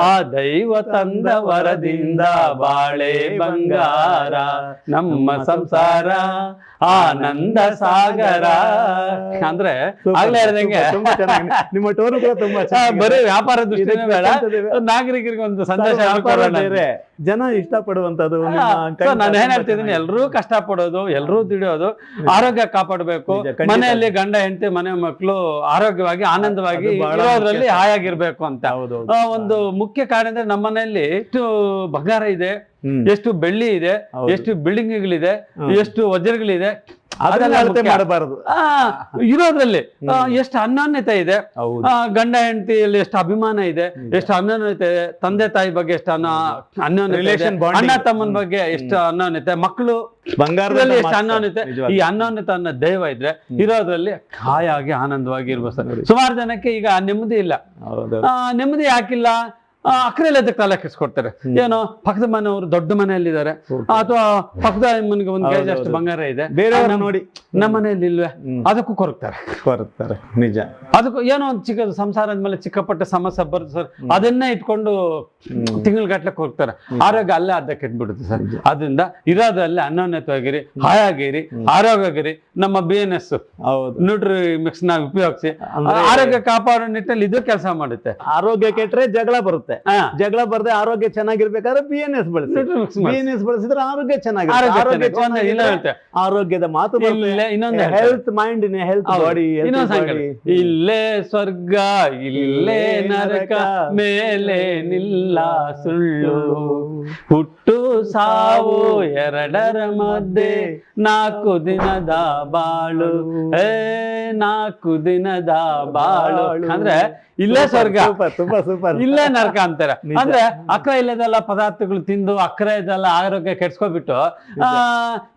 ಆ ದೈವ ತಂದ ವರದಿಂದ ಬಾಳೆ ಬಂಗಾರ. ನಮ್ಮ ಸಂಸಾರ ಆನಂದ ಸಾಗರ ಅಂದ್ರೆ ಆಗ್ಲೇ ಹೇಳ್ದಂಗೆ ಚೆನ್ನಾಗಿ ನಿಮ್ಮ ಟೋನು ಕೂಡ ತುಂಬಾ. ಬರೀ ವ್ಯಾಪಾರ ದೃಷ್ಟಿನೇ ಬೇಡ. ನಾಗರಿಕರಿಗೆ ಒಂದು ಸಂದೇಶ ಜನ ಸೊ ಕೈ ನಾನು ಏನ್ ಹೇಳ್ತಿದ್ದೀನಿ ಎಲ್ರೂ ಕಷ್ಟ ಪಡೋದು ಎಲ್ರೂ ದುಡಿಯೋದು ಆರೋಗ್ಯ ಕಾಪಾಡಬೇಕು. ಮನೆಯಲ್ಲಿ ಗಂಡ ಹೆಂಡತಿ ಮನೆ ಮಕ್ಕಳು ಆರೋಗ್ಯವಾಗಿ ಆನಂದವಾಗಿ. ಹಾಯಾಗಿರ್ಬೇಕು ಅಂತ. ಒಂದು ಮುಖ್ಯ ಕಾರಣ ಅಂದ್ರೆ ನಮ್ಮ ಮನೆಯಲ್ಲಿ ಎಷ್ಟು ಬಂಗಾರ ಇದೆ. ಎಷ್ಟು ಬೆಳ್ಳಿ ಇದೆ ಎಷ್ಟು ಬಿಲ್ಡಿಂಗ್ ಗಳಿದೆ ಎಷ್ಟು ವಜ್ರಗಳಿದೆ ಅಳತೆ. ಮಾಡಬಾರದು ಇರೋದ್ರಲ್ಲಿ. ಎಷ್ಟು ಅನ್ಯೋನ್ಯತೆ ಇದೆ ಗಂಡ ಹೆಂಡತಿಯಲ್ಲಿ ಎಷ್ಟು ಅಭಿಮಾನ ಇದೆ. ಎಷ್ಟು ಅನ್ಯೋನ್ಯತೆ ಇದೆ ತಂದೆ ತಾಯಿ ಬಗ್ಗೆ ಎಷ್ಟು ಅನ್ನ ಅನ್ಯೋನ್ಯತೆ. ಅಣ್ಣ ತಮ್ಮನ ಬಗ್ಗೆ ಎಷ್ಟು ಅನ್ಯೋನ್ಯತೆ ಮಕ್ಕಳು ಬಂಗಾರದಲ್ಲಿ ಎಷ್ಟು ಅನ್ಯೋನ್ಯತೆ ಈ ಅನ್ಯೋನ್ಯತೆ ಅನ್ನೋ ದೈವ ಇದ್ರೆ. ಇರೋದ್ರಲ್ಲಿ ಹಾಯಾಗಿ ಆನಂದವಾಗಿ ಇರ್ಬೋದು ಸರ್. ಸುಮಾರು ಜನಕ್ಕೆ ಈಗ ನೆಮ್ಮದಿ ಇಲ್ಲ ನೆಮ್ಮದಿ ಯಾಕಿಲ್ಲ ಅಕ್ರೆಲ್ಲ ತಲೆ ಕೆಡಿಸ್ಕೊಡ್ತಾರೆ. ಹ್ಮ್. ಏನೋ ಪಕ್ಕದ ಮನೆಯವರು ದೊಡ್ಡ ಮನೆಯಲ್ಲಿದ್ದಾರೆ. ಅಥವಾ ಪಕ್ಕದ ಮನೆಗೆ ಒಂದು ಕೆಜಿ ಅಷ್ಟು ಬಂಗಾರ ಇದೆ. ಬೇರೆಯವ್ರನ್ನ ನೋಡಿ ನಮ್ಮ ಮನೆಯಲ್ಲಿ ಇಲ್ವೇ. ಅದಕ್ಕೂ ಕೊರಕ್ತಾರೆ ಕೊರಕ್ತಾರೆ ನಿಜ. ಅದಕ್ಕೂ ಏನೋ ಒಂದು ಚಿಕ್ಕ ಸಂಸಾರ ಅಂದ್ಮೇಲೆ ಚಿಕ್ಕಪಟ್ಟ ಸಮಸ್ಯೆ ಬರುತ್ತೆ ಸರ್. ಅದನ್ನೇ ಇಟ್ಕೊಂಡು ತಿಂಗಳಗಟ್ಟಲೆ ತಿಂಗಳ ಗಟ್ಲೆ ಹೋಗ್ತಾರೆ ನಿಜ. ಆರೋಗ್ಯ ಅಲ್ಲೇ ಅದಕ್ಕೆ ಇಟ್ಬಿಡುತ್ತೆ ಸರ್. ಅದರಿಂದ ಇರೋದಲ್ಲೇ ಅನ್ಯೋನ್ಯತವಾಗಿರಿ ಹಾಯಾಗಿರಿ ಆರೋಗ್ಯ ಆರೋಗ್ಯಗಿರಿ ನಮ್ಮ ಬಿ ಎನ್ ಎಸ್ ನ್ಯೂಟ್ರಿ ಮಿಕ್ಸ್ನ ಉಪಯೋಗಿಸಿ ಆರೋಗ್ಯ ಕಾಪಾಡೋ ನಿಟ್ಟಿನಲ್ಲಿ ಇದು ಕೆಲಸ ಮಾಡುತ್ತೆ. ಆರೋಗ್ಯ ಕೆಟ್ಟರೆ ಜಗಳ ಬರುತ್ತೆ. ಹಾ. ಜಗಳ ಬರದೆ ಆರೋಗ್ಯ ಚೆನ್ನಾಗಿರ್ಬೇಕಾದ್ರೆ ಬಿ ಎನ್ ಎಸ್ ಬಳಸಿ. ಬಿ ಎನ್ ಎಸ್ ಬಳಸಿದ್ರೆ ಆರೋಗ್ಯ ಚೆನ್ನಾಗಿರುತ್ತೆ. ಆರೋಗ್ಯದ ಮಾತು ಇಲ್ಲೇ ಇನ್ನೊಂದು health mind in health body ಇಲ್ಲೇ ಸ್ವರ್ಗ ಇಲ್ಲೇ ನರಕ ಮೇಲೆ ನಿಲ್ಲ ಸುಳ್ಳು. ಹುಟ್ಟು ಸಾವು ಎರಡರ ಮಧ್ಯೆ. ನಾಲ್ಕು ದಿನದ ಬಾಳು. ಏ ನಾಲ್ಕು ದಿನದ ಬಾಳು. ಅಂದ್ರೆ ಇಲ್ಲೇ ಸ್ವರ್ಗ. Super super. ಇಲ್ಲೇ ನರಕ. ಅಂತಾರೆ. ಅಂದ್ರೆ ಅಕ್ರ ಇಲ್ಲದೆಲ್ಲ ಪದಾರ್ಥಗಳು ತಿಂದು ಅಕ್ರ ಇದೆಲ್ಲ ಆರೋಗ್ಯ ಕೆಡ್ಸ್ಕೊಬಿಟ್ಟು ಆ,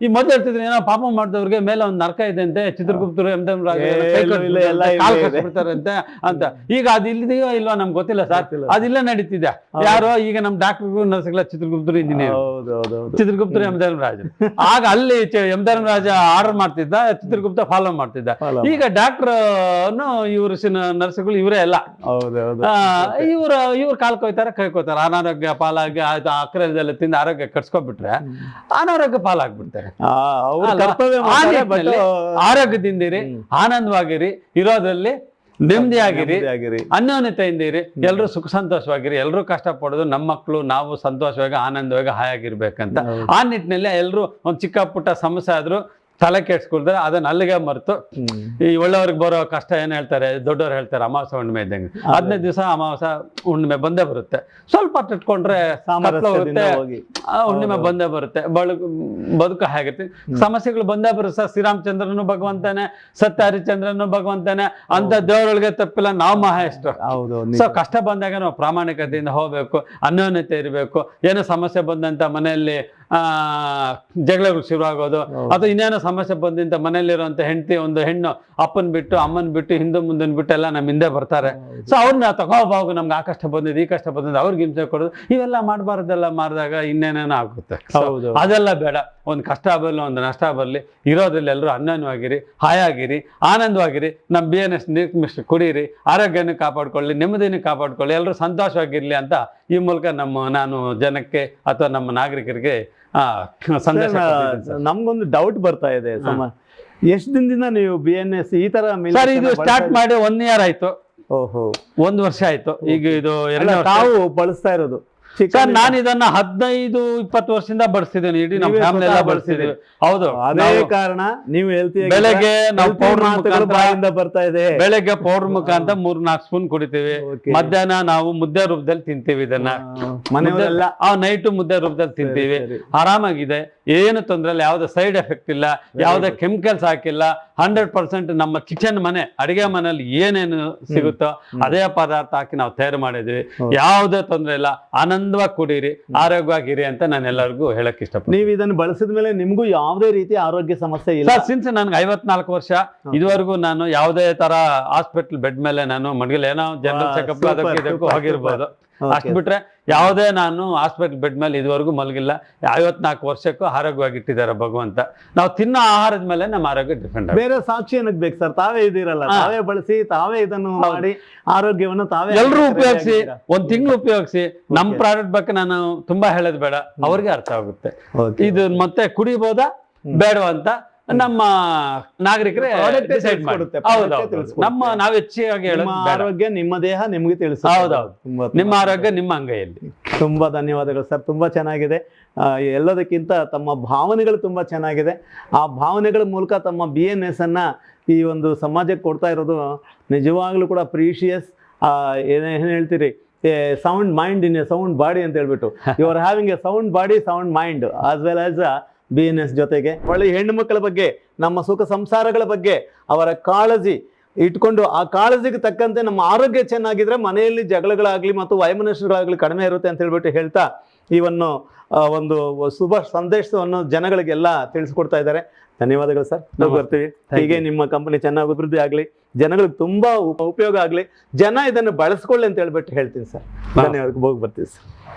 ಈ ಮೊದ್ಲು ಹೇಳ್ತಿದ್ರು ಏನೋ ಪಾಪ ಮಾಡಿದವ್ರಿಗೆ ಮೇಲೆ ಒಂದು ನರಕ ಇದೆ ಅಂತೆ ಚಿತ್ರಗುಪ್ತರು ಎಂ ಇದೆ. ಅಂತೆ ಅಂತ. ಈಗ ಅದು ಇಲ್ಲದೆಯೋ ಇಲ್ವಾ ನಮ್ಗೆ ಗೊತ್ತಿಲ್ಲ ಸರ್. ಅದಿಲ್ಲ ನಡೀತಿದೆ. ಯಾರೋ ಈಗ ನಮ್ ಡಾಕ್ಟರ್ ನರ್ಸ್ಗಳ ಚಿತ್ರಗುಪ್ತರು ಇಂಜಿನಿಯರ್ ಚಿತ್ರಗುಪ್ತರು ಎಂ ಧರ್ಮರಾಜ್ ಆಗ ಅಲ್ಲಿ ಎಂ ಧರ್ಮರಾಜ ಆರ್ಡರ್ ಮಾಡ್ತಿದ್ದ ಚಿತ್ರಗುಪ್ತ ಫಾಲೋ ಮಾಡ್ತಿದ್ದ. ಈಗ ಡಾಕ್ಟರ್ ಇವರು ನರ್ಸ್ಗಳು ಇವರೇ ಅಲ್ಲ. ಇವ್ರ ಇವ್ರ ಕಾಲ್ ಕೊಯ್ತಾರೆ ಕೈ ಕೊಯ್ತಾರೆ ಅನಾರೋಗ್ಯ ಪಾಲಾಗಿ ಆಯ್ತು ಅಕ್ರದೆಲ್ಲ ತಿಂದು ಆರೋಗ್ಯ ಕಟ್ಸ್ಕೊಬಿಟ್ರೆ ಅನಾರೋಗ್ಯ ಪಾಲಾಗ್ಬಿಡ್ತಾರೆ. ಆರೋಗ್ಯದಿಂದಿರಿ ಆನಂದವಾಗಿರಿ ಇರೋದ್ರಲ್ಲಿ ನೆಮ್ಮದಿಯಾಗಿರಿ ಅನ್ಯೋನ್ಯತೆಯಿಂದ ಇರಿ ಎಲ್ಲರೂ ಸುಖ ಸಂತೋಷವಾಗಿರಿ ಎಲ್ಲರೂ ಕಷ್ಟಪಡೋದು ನಮ್ಮ ಮಕ್ಕಳು ನಾವು ಸಂತೋಷವಾಗಿ ಆನಂದವಾಗಿ ಹಾಯಾಗಿರ್ಬೇಕಂತ. ಆ ನಿಟ್ಟಿನಲ್ಲಿ ಎಲ್ಲರೂ ಒಂದು ಚಿಕ್ಕ ಪುಟ್ಟ ಸಮಸ್ಯೆ ಆದ್ರೂ ತಲೆ ಕೆಡ್ಸ್ಕೊಳ್ತಾರೆ ಅದನ್ನ ಅಲ್ಲಿಗೆ ಮರೆತು ಈ ಒಳ್ಳೆಯವ್ರಿಗೆ ಬರೋ ಕಷ್ಟ ಏನು ಹೇಳ್ತಾರೆ ದೊಡ್ಡವ್ರು ಹೇಳ್ತಾರೆ ಅಮಾವಾಸ್ಯ ಹುಣ್ಣಿಮೆ ಇದ್ದಂಗೆ. ಹದಿನೈದು ದಿವಸ ಅಮಾವಾಸ್ಯ ಹುಣ್ಣಿಮೆ ಬಂದೇ ಬರುತ್ತೆ. ಸ್ವಲ್ಪ ಇಟ್ಕೊಂಡ್ರೆ ಹೋಗುತ್ತೆ ಹುಣ್ಣಿಮೆ. ಬಂದೇ ಬರುತ್ತೆ. ಬದುಕು ಬದುಕು ಹಾಗೆ ಸಮಸ್ಯೆಗಳು ಬಂದೇ ಬರುತ್ತೆ ಸರ್. ಶ್ರೀರಾಮಚಂದ್ರನು ಭಗವಂತನೇ ಸತ್ಯ ಹರಿಚಂದ್ರನು ಭಗವಂತನೇ ಅಂತ ದೇವರೊಳಗೆ ತಪ್ಪಿಲ್ಲ ನಾವು ಮಹಾ ಎಷ್ಟು. ಹೌದು ಸೊ ಕಷ್ಟ ಬಂದಾಗ ನಾವು ಪ್ರಾಮಾಣಿಕತೆಯಿಂದ ಹೋಗ್ಬೇಕು ಅನ್ಯೋನ್ಯತೆ ಇರಬೇಕು ಏನೋ ಸಮಸ್ಯೆ ಬಂದಂತ ಮನೆಯಲ್ಲಿ ಜಗಳಗಳು ಶುರುವಾಗೋದು. ಅಥವಾ ಇನ್ನೇನೋ ಸಮಸ್ಯೆ ಬಂದಿಂತ ಮನೆಯಲ್ಲಿರುವಂತ ಹೆಂಡತಿ ಒಂದು ಹೆಣ್ಣು ಅಪ್ಪನ್ ಬಿಟ್ಟು ಅಮ್ಮನ್ ಬಿಟ್ಟು ಹಿಂದೆ ಮುಂದನ್ ಬಿಟ್ಟು ಎಲ್ಲ ನಮ್ಮ ಹಿಂದೆ ಬರ್ತಾರೆ. ಸೊ ಅವ್ರನ್ನ ತಗೋಬಾಗು ನಮ್ಗೆ ಆ ಕಷ್ಟ ಬಂದಿದ್ದು ಈ ಕಷ್ಟ ಬಂದಿದ್ದು ಅವ್ರಿಗೆ ಹಿಂಸೆ ಕೊಡೋದು. ಇವೆಲ್ಲ ಮಾಡಬಾರ್ದೆಲ್ಲ ಮಾಡಿದಾಗ ಇನ್ನೇನೇನೋ ಆಗುತ್ತೆ. ಹೌದು. ಅದೆಲ್ಲ ಬೇಡ. ಒಂದು ಕಷ್ಟ ಬರಲಿ ಒಂದು ನಷ್ಟ ಬರಲಿ ಇರೋದ್ರಲ್ಲಿ ಎಲ್ಲರೂ ಅನ್ಯೋನ್ಯವಾಗಿರಿ ಹಾಯಾಗಿರಿ ಆನಂದವಾಗಿರಿ ನಮ್ಮ ಬಿ ಎನ್ ಎಸ್ ನೀರು ಕುಡೀರಿ ಆರೋಗ್ಯನ ಕಾಪಾಡ್ಕೊಳ್ಳಿ ನೆಮ್ಮದಿನ ಕಾಪಾಡ್ಕೊಳ್ಳಿ ಎಲ್ಲರೂ ಸಂತೋಷವಾಗಿರಲಿ ಅಂತ ಈ ಮೂಲಕ ನಮ್ಮ ನಾನು ಜನಕ್ಕೆ ಅಥವಾ ನಮ್ಮ ನಾಗರಿಕರಿಗೆ ನಮ್ಗೊಂದು ಡೌಟ್ ಬರ್ತಾ ಇದೆ ಸಮ ಎಷ್ಟು ದಿನದಿಂದ ನೀವು ಬಿ ಎನ್ ಎಸ್ ಈ ತರ ಸರ್ ಇದು ಸ್ಟಾರ್ಟ್ ಮಾಡಿ ಒನ್ ಇಯರ್ ಆಯ್ತು. ಓಹೋ. ಒಂದು ವರ್ಷ ಆಯ್ತು. ಈಗ ಇದು ಎಲ್ಲ ತಾವು ಬಳಸ್ತಾ ಇರೋದು. ಸರ್ ನಾನು ಇದನ್ನ ಹದಿನೈದು ಇಪ್ಪತ್ತು ವರ್ಷದಿಂದ ಬಳಸ್ತಿದ್ದೀನಿ ಇಡೀ ನಮ್ಮ ಫ್ಯಾಮಿಲಿ ಎಲ್ಲ ಬಳಸ್ತಿದ್ದೀವಿ ಹೌದು. ಅದೇ ಕಾರಣ ನೀವು ಹೇಳ್ತೀವಿ ಬೆಳಗ್ಗೆ ನಾವು ಪೌಡರ್ ಬಾಯಿಂದ ಬರ್ತಾ ಇದೆ. ಬೆಳಗ್ಗೆ ಪೌಡರ್ ಮುಖಾಂತರ ಮೂರ್ ನಾಲ್ಕು ಸ್ಪೂನ್ ಕುಡಿತೀವಿ ಮಧ್ಯಾಹ್ನ ನಾವು ಮುದ್ದೆ ರೂಪದಲ್ಲಿ ತಿಂತೀವಿ ಇದನ್ನ. ಮನೆಯವರೆಲ್ಲ ಆ ನೈಟ್ ಮುದ್ದೆ ರೂಪದಲ್ಲಿ ತಿಂತೀವಿ. ಆರಾಮಾಗಿದೆ. ಏನು ತೊಂದ್ರೆ ಇಲ್ಲ. ಯಾವ್ದು ಸೈಡ್ ಎಫೆಕ್ಟ್ ಇಲ್ಲ. ಯಾವ್ದೇ ಕೆಮಿಕಲ್ಸ್ ಹಾಕಿಲ್ಲ. ಹಂಡ್ರೆಡ್ ಪರ್ಸೆಂಟ್ ನಮ್ಮ ಕಿಚನ್ ಮನೆ ಅಡಿಗೆ ಮನೆಯಲ್ಲಿ ಏನೇನು ಸಿಗುತ್ತೋ ಅದೇ ಪದಾರ್ಥ ಹಾಕಿ ನಾವು ತಯಾರು ಮಾಡಿದ್ವಿ ಯಾವುದೇ ತೊಂದ್ರೆ ಇಲ್ಲ. ಆನಂದವಾಗಿ ಕುಡೀರಿ ಆರೋಗ್ಯವಾಗಿರಿ ಅಂತ ನಾನು ಎಲ್ಲರಿಗೂ ಹೇಳಕ್ ಇಷ್ಟಪಡ್ತೀನಿ. ನೀವು ಇದನ್ನು ಬಳಸಿದ ಮೇಲೆ ನಿಮಗೂ ಯಾವುದೇ ರೀತಿ ಆರೋಗ್ಯ ಸಮಸ್ಯೆ ಇಲ್ಲ. ಸರ್ ಸಿನ್ಸ್ ನನ್ಗೆ ಐವತ್ನಾಲ್ಕು ವರ್ಷ ಇದುವರೆಗೂ ನಾನು ಯಾವುದೇ ತರ ಹಾಸ್ಪಿಟಲ್ ಬೆಡ್ ಮೇಲೆ ನಾನು ಮಡಗಿಲ್ಲ ಏನೋ ಜನರಲ್ ಚೆಕ್ಅಪ್ ಚೆಕಪ್ super, ಅದಕ್ಕೆ ಇದಕ್ಕೂ ಹೋಗಿರ್ಬೋದು. ಅಷ್ಟು ಬಿಟ್ರೆ ಯಾವುದೇ ನಾನು ಹಾಸ್ಪಿಟ್ಲ್ ಬೆಡ್ ಮೇಲೆ ಇದುವರೆಗೂ ಮಲಗಿಲ್ಲ. ಐವತ್ನಾಲ್ಕು ವರ್ಷಕ್ಕೂ ಆರೋಗ್ಯವಾಗಿ ಇಟ್ಟಿದ್ದಾರೆ ಭಗವಂತ. ನಾವು ತಿನ್ನೋ ಆಹಾರದ ಮೇಲೆ ನಮ್ಮ ಆರೋಗ್ಯ ಡಿಪೆಂಡ್ ಬೇರೆ ಸಾಕ್ಷಿ ಏನಕ್ಕೆ ಬೇಕು ಸರ್. ತಾವೇ ಇದಿರಲ್ಲ. ತಾವೇ ಬಳಸಿ ತಾವೇ ಇದನ್ನು ಮಾಡಿ ಆರೋಗ್ಯವನ್ನು ತಾವೇ ಎಲ್ಲರೂ ಉಪಯೋಗಿಸಿ? ಒಂದ್ ತಿಂಗಳು ಉಪಯೋಗಿಸಿ ನಮ್ಮ ಪ್ರಾಡಕ್ಟ್ ಬಗ್ಗೆ ನಾನು ತುಂಬಾ ಹೇಳೋದು ಬೇಡ. ಅವ್ರಿಗೆ ಅರ್ಥ ಆಗುತ್ತೆ. ಇದು ಮತ್ತೆ ಕುಡಿಬೋದಾ? ಬೇಡವಾ ಅಂತ? ನಮ್ಮ ನಾಗರಿಕರೇ ಡಿಸೈಡ್. ನಮ್ಮ ನಾವು ಹೆಚ್ಚಾಗಿ ಆರೋಗ್ಯ ನಿಮ್ಮ ದೇಹ ನಿಮಗೆ ತಿಳಿಸುತ್ತೆ. ಹೌದೌದು. ನಿಮ್ಮ ಆರೋಗ್ಯ ನಿಮ್ಮ ಅಂಗೈಯಲ್ಲಿ. ತುಂಬಾ ಧನ್ಯವಾದಗಳು ಸರ್. ತುಂಬಾ ಚೆನ್ನಾಗಿದೆ. ಎಲ್ಲದಕ್ಕಿಂತ ತಮ್ಮ ಭಾವನೆಗಳು ತುಂಬಾ ಚೆನ್ನಾಗಿದೆ. ಆ ಭಾವನೆಗಳ ಮೂಲಕ ತಮ್ಮ ಬಿ ಎನ್ ಎಸ್ ಅನ್ನ ಈ ಒಂದು ಸಮಾಜಕ್ಕೆ ಕೊಡ್ತಾ ಇರೋದು ನಿಜವಾಗ್ಲೂ ಕೂಡ ಪ್ರೀಶಿಯಸ್ ಏನೇನು ಹೇಳ್ತೀರಿ? Sound mind in a sound body ಅಂತ ಹೇಳ್ಬಿಟ್ಟು. You are having a sound body sound mind as well as B N S ಜೊತೆಗೆ ಒಳ್ಳೆ ಹೆಣ್ಣು ಮಕ್ಕಳ ಬಗ್ಗೆ ನಮ್ಮ ಸುಖ ಸಂಸಾರಗಳ ಬಗ್ಗೆ ಅವರ ಕಾಳಜಿ ಇಟ್ಕೊಂಡು ಆ ಕಾಳಜಿಗೆ ತಕ್ಕಂತೆ ನಮ್ಮ ಆರೋಗ್ಯ ಚೆನ್ನಾಗಿದ್ರೆ ಮನೆಯಲ್ಲಿ ಜಗಳಗಳಾಗ್ಲಿ ಮತ್ತು ವೈಮನಸ್ಯಗಳಾಗ್ಲಿ ಕಡಿಮೆ ಇರುತ್ತೆ ಅಂತ ಹೇಳ್ಬಿಟ್ಟು ಹೇಳ್ತಾ ಇವನ್ನು ಒಂದು ಶುಭ ಸಂದೇಶವನ್ನು ಜನಗಳಿಗೆಲ್ಲ ತಿಳಿಸ್ಕೊಡ್ತಾ ಇದ್ದಾರೆ. ಧನ್ಯವಾದಗಳು ಸರ್. ನಾವು ಬರ್ತೀವಿ. ಹೀಗೆ ನಿಮ್ಮ ಕಂಪನಿ ಚೆನ್ನಾಗಿ ಅಭಿವೃದ್ಧಿ ಆಗಲಿ ಜನಗಳಿಗೆ ತುಂಬಾ ಉಪ- ಉಪಯೋಗ ಆಗಲಿ ಜನ ಇದನ್ನು ಬಳಸ್ಕೊಳ್ಳಿ ಅಂತ ಹೇಳ್ಬಿಟ್ಟು ಹೇಳ್ತೀನಿ ಸರ್. ಧನ್ಯವಾದ ಹೋಗಿ ಬರ್ತೀವಿ ಸರ್.